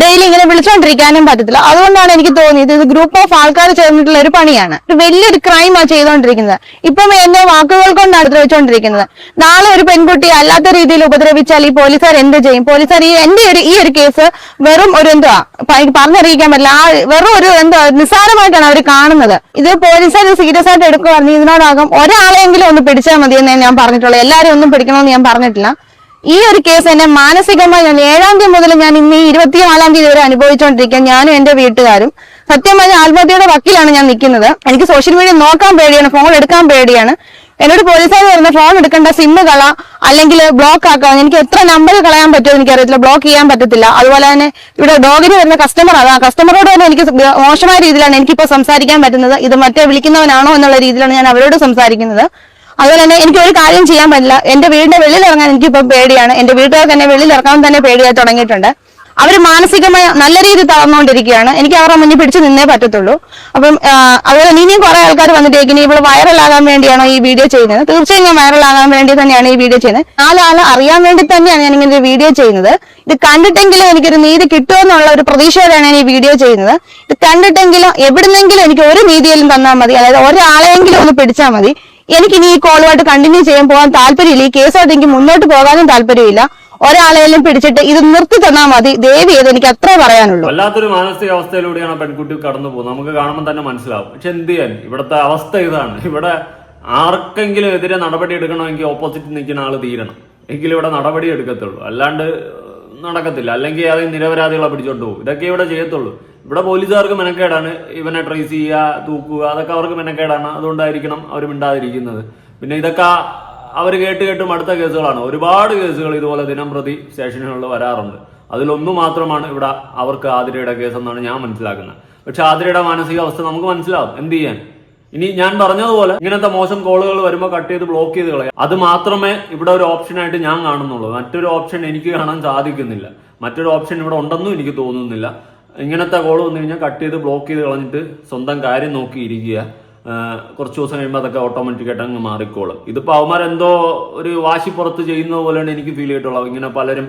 [SPEAKER 2] ഡെയിലി ഇങ്ങനെ വിളിച്ചുകൊണ്ടിരിക്കാനും പറ്റത്തില്ല. അതുകൊണ്ടാണ് എനിക്ക് തോന്നിയത് ഇത് ഗ്രൂപ്പ് ഓഫ് ആൾക്കാർ ചേർന്നിട്ടുള്ള ഒരു പണിയാണ്. ഒരു വലിയൊരു ക്രൈമാണ് ചെയ്തുകൊണ്ടിരിക്കുന്നത് ഇപ്പം എന്നെ വാക്കുകൾ കൊണ്ടാണ് ഉപദ്രവിച്ചുകൊണ്ടിരിക്കുന്നത് നാളെ ഒരു പെൺകുട്ടി അല്ലാത്ത രീതിയിൽ ഉപദ്രവിച്ചാൽ ഈ പോലീസുകാർ എന്ത് ചെയ്യും? പോലീസുകാർ ഈ എന്റെ ഒരു ഈ ഒരു കേസ് വെറും ഒരു എന്തുവാ പറഞ്ഞറിയിക്കാൻ പറ്റില്ല. ആ വെറും ഒരു എന്തോ നിസ്സാരമായിട്ടാണ് അവർ കാണുന്നത്. ഇത് പോലീസുകാർ സീരിയസ് ആയിട്ട് എടുക്കുവാണെങ്കിൽ ഇതിനോടകം ഒരാളെങ്കിലും ഒന്ന് പിടിച്ചാൽ മതിയെന്നേ ഞാൻ പറഞ്ഞിട്ടുള്ളൂ. എല്ലാവരും ഒന്നും പിടിക്കണമെന്ന് ഞാൻ പറഞ്ഞിട്ടില്ല. ഈ ഒരു കേസ് എന്നെ മാനസികമായി ഞാൻ ഏഴാം തീയതി മുതൽ ഞാൻ ഇന്ന് ഇരുപത്തിനാലാം തീയതി വരെ അനുഭവിച്ചുകൊണ്ടിരിക്കുക ഞാനും എന്റെ വീട്ടുകാരും സത്യം പറഞ്ഞ ആത്മഹത്യയുടെ വക്കിലാണ് ഞാൻ നിൽക്കുന്നത്. എനിക്ക് സോഷ്യൽ മീഡിയ നോക്കാൻ പേടിയാണ് ഫോൺ എടുക്കാൻ പേടിയാണ്. എന്നോട് പോലീസുകാർ വരുന്ന ഫോൺ എടുക്കേണ്ട സിമ്മ് കള അല്ലെങ്കിൽ ബ്ലോക്ക് ആക്കാം എനിക്ക് എത്ര നമ്പർ കളയാൻ പറ്റുമോ എനിക്കറിയത്തില്ല ബ്ലോക്ക് ചെയ്യാൻ പറ്റത്തില്ല. അതുപോലെ തന്നെ ഇവിടെ ഡോഗിന് വരുന്ന കസ്റ്റമർ അതാ കസ്റ്റമറോട് തന്നെ എനിക്ക് മോശമായ രീതിയിലാണ് എനിക്കിപ്പോ സംസാരിക്കാൻ പറ്റുന്നത്. ഇത് മറ്റേ വിളിക്കുന്നവനാണോ എന്നുള്ള രീതിയിലാണ് ഞാൻ അവരോട് സംസാരിക്കുന്നത്. അതുപോലെ തന്നെ എനിക്ക് ഒരു കാര്യം ചെയ്യാൻ പറ്റില്ല. എന്റെ വീടിന്റെ വെളിയിൽ ഇറങ്ങാൻ എനിക്കിപ്പം പേടിയാണ്. എന്റെ വീട്ടുകാർക്ക് എന്നെ വെളിയിൽ ഇറങ്ങാൻ തന്നെ പേടിയായി തുടങ്ങിയിട്ടുണ്ട്. അവർ മാനസികമായി നല്ല രീതിയിൽ തളർന്നുകൊണ്ടിരിക്കുകയാണ്. എനിക്ക് അവരുടെ മുന്നിൽ പിടിച്ചു നിന്നേ പറ്റത്തുള്ളൂ. അപ്പം അതുപോലെ ഇനിയും കുറെ ആൾക്കാർ വന്നിട്ട് ഇനി ഇവിടെ വൈറലാകാൻ വേണ്ടിയാണോ ഈ വീഡിയോ ചെയ്യുന്നത്? തീർച്ചയായും ഞാൻ വൈറലാകാൻ വേണ്ടി തന്നെയാണ് ഈ വീഡിയോ ചെയ്യുന്നത്. നാലാൾ അറിയാൻ വേണ്ടി തന്നെയാണ് ഞാൻ ഇങ്ങനെ ഒരു വീഡിയോ ചെയ്യുന്നത്. ഇത് കണ്ടിട്ടെങ്കിലും എനിക്കൊരു നീതി കിട്ടുമെന്നുള്ള ഒരു പ്രതീക്ഷയോടെയാണ് ഞാൻ ഈ വീഡിയോ ചെയ്യുന്നത്. ഇത് കണ്ടിട്ടെങ്കിലും എവിടുന്നെങ്കിലും എനിക്ക് ഒരു നീതിയിലും തന്നാൽ മതി. അതായത് ഒരാളെങ്കിലും ഒന്ന് പിടിച്ചാൽ മതി. എനിക്ക് ഇനി ഈ കോളുമായിട്ട് കണ്ടിന്യൂ ചെയ്യാൻ പോകാൻ താല്പര്യമില്ല. ഈ കേസുമായിട്ട് എനിക്ക് മുന്നോട്ട് പോകാനും താല്പര്യമില്ല. ഒരാളെയും പിടിച്ചിട്ട് ഇത് നിർത്തി തന്നാൽ മതി. ദേവി ഏത് എനിക്ക് അത്രേ പറയാനുള്ളൂ.
[SPEAKER 5] വല്ലാത്തൊരു മാനസികാവസ്ഥയിലൂടെയാണ് പെൺകുട്ടി കടന്നു പോകുന്നത്. നമുക്ക് കാണുമ്പോൾ തന്നെ മനസ്സിലാവും. പക്ഷെ എന്ത് ചെയ്യാൻ? ഇവിടുത്തെ അവസ്ഥ ഇതാണ്. ഇവിടെ ആർക്കെങ്കിലും എതിരെ നടപടി എടുക്കണമെങ്കിൽ ഓപ്പോസിറ്റ് നിൽക്കുന്ന ആൾ തീരണം. എങ്കിലും ഇവിടെ നടപടി എടുക്കത്തുള്ളൂ. അല്ലാണ്ട് നടക്കത്തില്ല. അല്ലെങ്കിൽ അത് നിരപരാധികളെ പിടിച്ചോണ്ട് പോകും. ഇതൊക്കെ ഇവിടെ ചെയ്യത്തുള്ളൂ. ഇവിടെ പോലീസുകാർക്ക് മെനക്കേടാണ് ഇവനെ ട്രേസ് ചെയ്യുക തൂക്കുക അതൊക്കെ അവർക്ക് മെനക്കേടാണ്. അതുകൊണ്ടായിരിക്കണം അവർ മിണ്ടാതിരിക്കുന്നത്. പിന്നെ ഇതൊക്കെ അവർ കേട്ട് കേട്ട് അടുത്ത കേസുകളാണ്. ഒരുപാട് കേസുകൾ ഇതുപോലെ ദിനം പ്രതി സ്റ്റേഷനുകളിൽ വരാറുണ്ട്. അതിലൊന്നു മാത്രമാണ് ഇവിടെ അവർക്ക് ആതിരയുടെ കേസ് എന്നാണ് ഞാൻ മനസ്സിലാക്കുന്നത്. പക്ഷെ ആതിരയുടെ മാനസികാവസ്ഥ നമുക്ക് മനസ്സിലാവും. എന്ത് ചെയ്യാൻ? ഇനി ഞാൻ പറഞ്ഞതുപോലെ ഇങ്ങനത്തെ മോശം കോളുകൾ വരുമ്പോൾ കട്ട് ചെയ്ത് ബ്ലോക്ക് ചെയ്ത് കളയാം. അത് മാത്രമേ ഇവിടെ ഒരു ഓപ്ഷനായിട്ട് ഞാൻ കാണുന്നുള്ളൂ. മറ്റൊരു ഓപ്ഷൻ എനിക്ക് കാണാൻ സാധിക്കുന്നില്ല. മറ്റൊരു ഓപ്ഷൻ ഇവിടെ ഉണ്ടെന്നും എനിക്ക് തോന്നുന്നില്ല. ഇങ്ങനത്തെ കോൾ വന്നു കഴിഞ്ഞാൽ കട്ട് ചെയ്ത് ബ്ലോക്ക് ചെയ്ത് കളഞ്ഞിട്ട് സ്വന്തം കാര്യം നോക്കിയിരിക്കുക കുറച്ച് ദിവസം കഴിയുമ്പോൾ അതൊക്കെ ഓട്ടോമാറ്റിക്കായിട്ട് അങ്ങ് മാറിക്കോളും. ഇതിപ്പോൾ അവന്മാരെന്തോ ഒരു വാശി പുറത്ത് ചെയ്യുന്ന പോലെയാണ് എനിക്ക് ഫീൽ ചെയ്തിട്ടുള്ളത്. ഇങ്ങനെ പലരും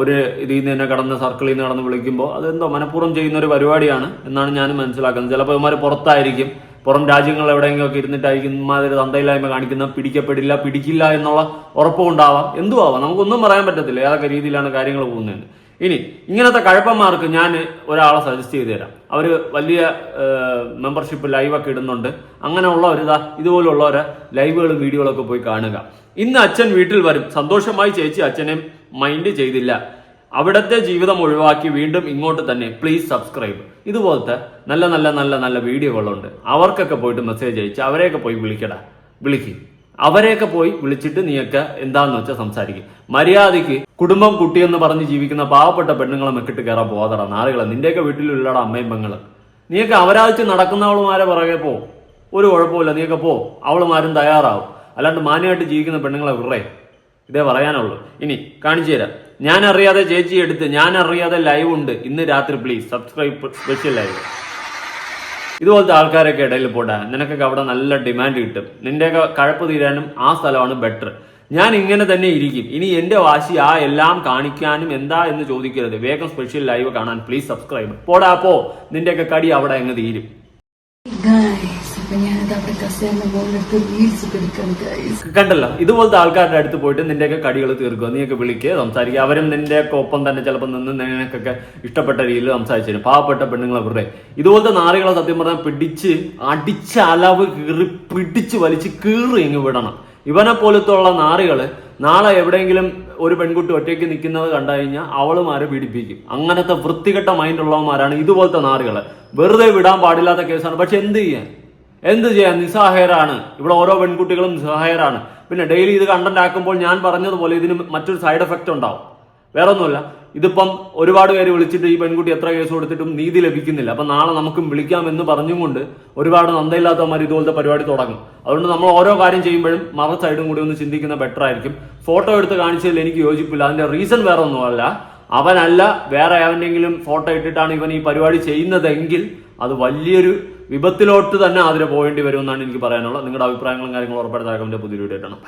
[SPEAKER 5] ഒരു ഇതിൽ നിന്ന് തന്നെ കടന്ന് സർക്കിളിൽ നിന്ന് കടന്ന് വിളിക്കുമ്പോൾ അതെന്തോ മനഃപൂർവം ചെയ്യുന്ന ഒരു പരിപാടിയാണ് എന്നാണ് ഞാൻ മനസ്സിലാക്കുന്നത്. ചിലപ്പോൾ ഇവന്മാർ പുറത്തായിരിക്കും. പുറം രാജ്യങ്ങളിൽ എവിടെയെങ്കിലും ഒക്കെ ഇരുന്നിട്ടായിരിക്കും ഇമാതിരി തന്തയില്ലായ്മ കാണിക്കുന്ന പിടിക്കപ്പെടില്ല പിടിക്കില്ല എന്നുള്ള ഉറപ്പുണ്ടാവാം എന്തും നമുക്കൊന്നും പറയാൻ പറ്റത്തില്ല. ഏതൊക്കെ രീതിയിലാണ് കാര്യങ്ങൾ പോകുന്നതെന്ന്. ഇനി ഇങ്ങനത്തെ കഴപ്പന്മാർക്ക് ഞാൻ ഒരാളെ സജസ്റ്റ് ചെയ്തു തരാം അവർ വലിയ മെമ്പർഷിപ്പ് ലൈവൊക്കെ ഇടുന്നുണ്ട്. അങ്ങനെയുള്ളവർ ഇതാ ഇതുപോലുള്ളവരെ ലൈവുകളും വീഡിയോകളൊക്കെ പോയി കാണുക. ഇന്ന് അച്ഛൻ വീട്ടിൽ വരും. സന്തോഷമായി ചേച്ചി അച്ഛനെ മൈൻഡ് ചെയ്തില്ല. അവിടത്തെ ജീവിതം ഒഴിവാക്കി വീണ്ടും ഇങ്ങോട്ട് തന്നെ. പ്ലീസ് സബ്സ്ക്രൈബ് ഇതുപോലത്തെ നല്ല നല്ല നല്ല നല്ല വീഡിയോകളുണ്ട് അവർക്കൊക്കെ പോയിട്ട് മെസ്സേജ് അയച്ച് അവരെയൊക്കെ പോയി വിളിക്കടാ. വിളിക്ക്. അവരെയൊക്കെ പോയി വിളിച്ചിട്ട് നീയൊക്കെ എന്താന്ന് വെച്ചാൽ സംസാരിക്കും. മര്യാദയ്ക്ക് കുടുംബം കുട്ടിയെന്ന് പറഞ്ഞ് ജീവിക്കുന്ന പാവപ്പെട്ട പെണ്ണുങ്ങളെ മെക്കിട്ട് കയറാൻ പോകാതട നാളുകളെ നിന്റെയൊക്കെ വീട്ടിലുള്ളടാ അമ്മയും പെങ്ങൾ. നീയൊക്കെ അവരാഴ്ച നടക്കുന്നവളുമാരെ പുറകെ പോ. ഒരു കുഴപ്പമില്ല നീയൊക്കെ പോ. അവളുമാരും തയ്യാറാവും. അല്ലാണ്ട് മാന്യമായിട്ട് ജീവിക്കുന്ന പെണ്ണുങ്ങളെ വിറേ ഇതേ പറയാനുള്ളൂ. ഇനി കാണിച്ചു തരാം. ഞാൻ അറിയാതെ ചേച്ചി എടുത്ത് ഞാൻ അറിയാതെ ലൈവ് ഉണ്ട്. ഇന്ന് രാത്രി പ്ലീസ് സബ്സ്ക്രൈബ് സ്പെഷ്യൽ ലൈവ്. ഇതുപോലത്തെ ആൾക്കാരൊക്കെ ഇടയിൽ പോടാ. നിനക്കൊക്കെ അവിടെ നല്ല ഡിമാൻഡ് കിട്ടും. നിന്റെയൊക്കെ കഴപ്പ് തീരാനും ആ സ്ഥലമാണ് ബെറ്റർ ഞാൻ ഇങ്ങനെ തന്നെ ഇരിക്കും. ഇനി എന്റെ വാശി ആ എല്ലാം കാണിക്കാനും എന്താ എന്ന് ചോദിക്കരുത്. വേഗം സ്പെഷ്യൽ ലൈവ് കാണാൻ പ്ലീസ് സബ്സ്ക്രൈബ് പോടാ പോ. നിന്റെയൊക്കെ കടി അവിടെ അങ്ങ് തീരും. കണ്ടല്ലോ ഇതുപോലത്തെ ആൾക്കാരുടെ അടുത്ത് പോയിട്ട് നിന്റെയൊക്കെ കടികൾ തീർക്കുക നീയൊക്കെ വിളിക്കുക സംസാരിക്കുക അവരും നിന്റെയൊക്കെ ഒപ്പം തന്നെ ചിലപ്പോൾ നിന്ന് നിനക്കൊക്കെ ഇഷ്ടപ്പെട്ട രീതിയിൽ സംസാരിച്ചു തരും പാവപ്പെട്ട പെണ്ണുങ്ങളെ അവരുടെ ഇതുപോലത്തെ നാറികളെ സത്യം പറഞ്ഞാൽ പിടിച്ച് അടിച്ച അലവ് കീറി പിടിച്ച് വലിച്ച് കീറി ഇങ്ങ് വിടണം. ഇവനെ പോലത്തുള്ള നാറികൾ നാളെ എവിടെയെങ്കിലും ഒരു പെൺകുട്ടി ഒറ്റയ്ക്ക് നിൽക്കുന്നത് കണ്ടു കഴിഞ്ഞാൽ അവളുമാരെ പീഡിപ്പിക്കും. അങ്ങനത്തെ വൃത്തികെട്ട മൈൻഡ് ഉള്ളവന്മാരാണ് ഇതുപോലത്തെ നാറികൾ. വെറുതെ വിടാൻ പാടില്ലാത്ത കേസാണ്. പക്ഷെ എന്ത് ചെയ്യാൻ? എന്ത് ചെയ്യാൻ നിസ്സഹായരാണ്? ഇവിടെ ഓരോ പെൺകുട്ടികളും നിസ്സഹായരാണ്. പിന്നെ ഡെയിലി ഇത് കണ്ടന്റ് ആക്കുമ്പോൾ ഞാൻ പറഞ്ഞതുപോലെ ഇതിന് മറ്റൊരു സൈഡ് എഫക്റ്റ് ഉണ്ടാവും. വേറെ ഒന്നുമില്ല ഇതിപ്പം ഒരുപാട് പേര് വിളിച്ചിട്ട് ഈ പെൺകുട്ടി എത്ര കേസ് കൊടുത്തിട്ടും നീതി ലഭിക്കുന്നില്ല. അപ്പൊ നാളെ നമുക്കും വിളിക്കാം എന്ന് പറഞ്ഞുകൊണ്ട് ഒരുപാട് നന്ദയില്ലാത്തവന്മാർ ഇതുപോലത്തെ പരിപാടി തുടങ്ങും. അതുകൊണ്ട് നമ്മൾ ഓരോ കാര്യം ചെയ്യുമ്പോഴും മറ സൈഡും കൂടി ഒന്ന് ചിന്തിക്കുന്ന ബെറ്റർ ആയിരിക്കും. ഫോട്ടോ എടുത്ത് കാണിച്ചതിൽ എനിക്ക് യോജിപ്പില്ല. അതിന്റെ റീസൺ വേറെ ഒന്നുമല്ല അവനല്ല വേറെ അവനെങ്കിലും ഫോട്ടോ ഇട്ടിട്ടാണ് ഇവൻ ഈ പരിപാടി ചെയ്യുന്നതെങ്കിൽ അത് വലിയൊരു വിപത്തിലോട്ട് തന്നെ അതിന് പോകേണ്ടി വരുമെന്നാണ് എനിക്ക് പറയാനുള്ളത്. നിങ്ങളുടെ അഭിപ്രായങ്ങളും കാര്യങ്ങളും ഉറപ്പെടുത്താൻ പുതിയ വീഡിയോ ആയിട്ടാണ്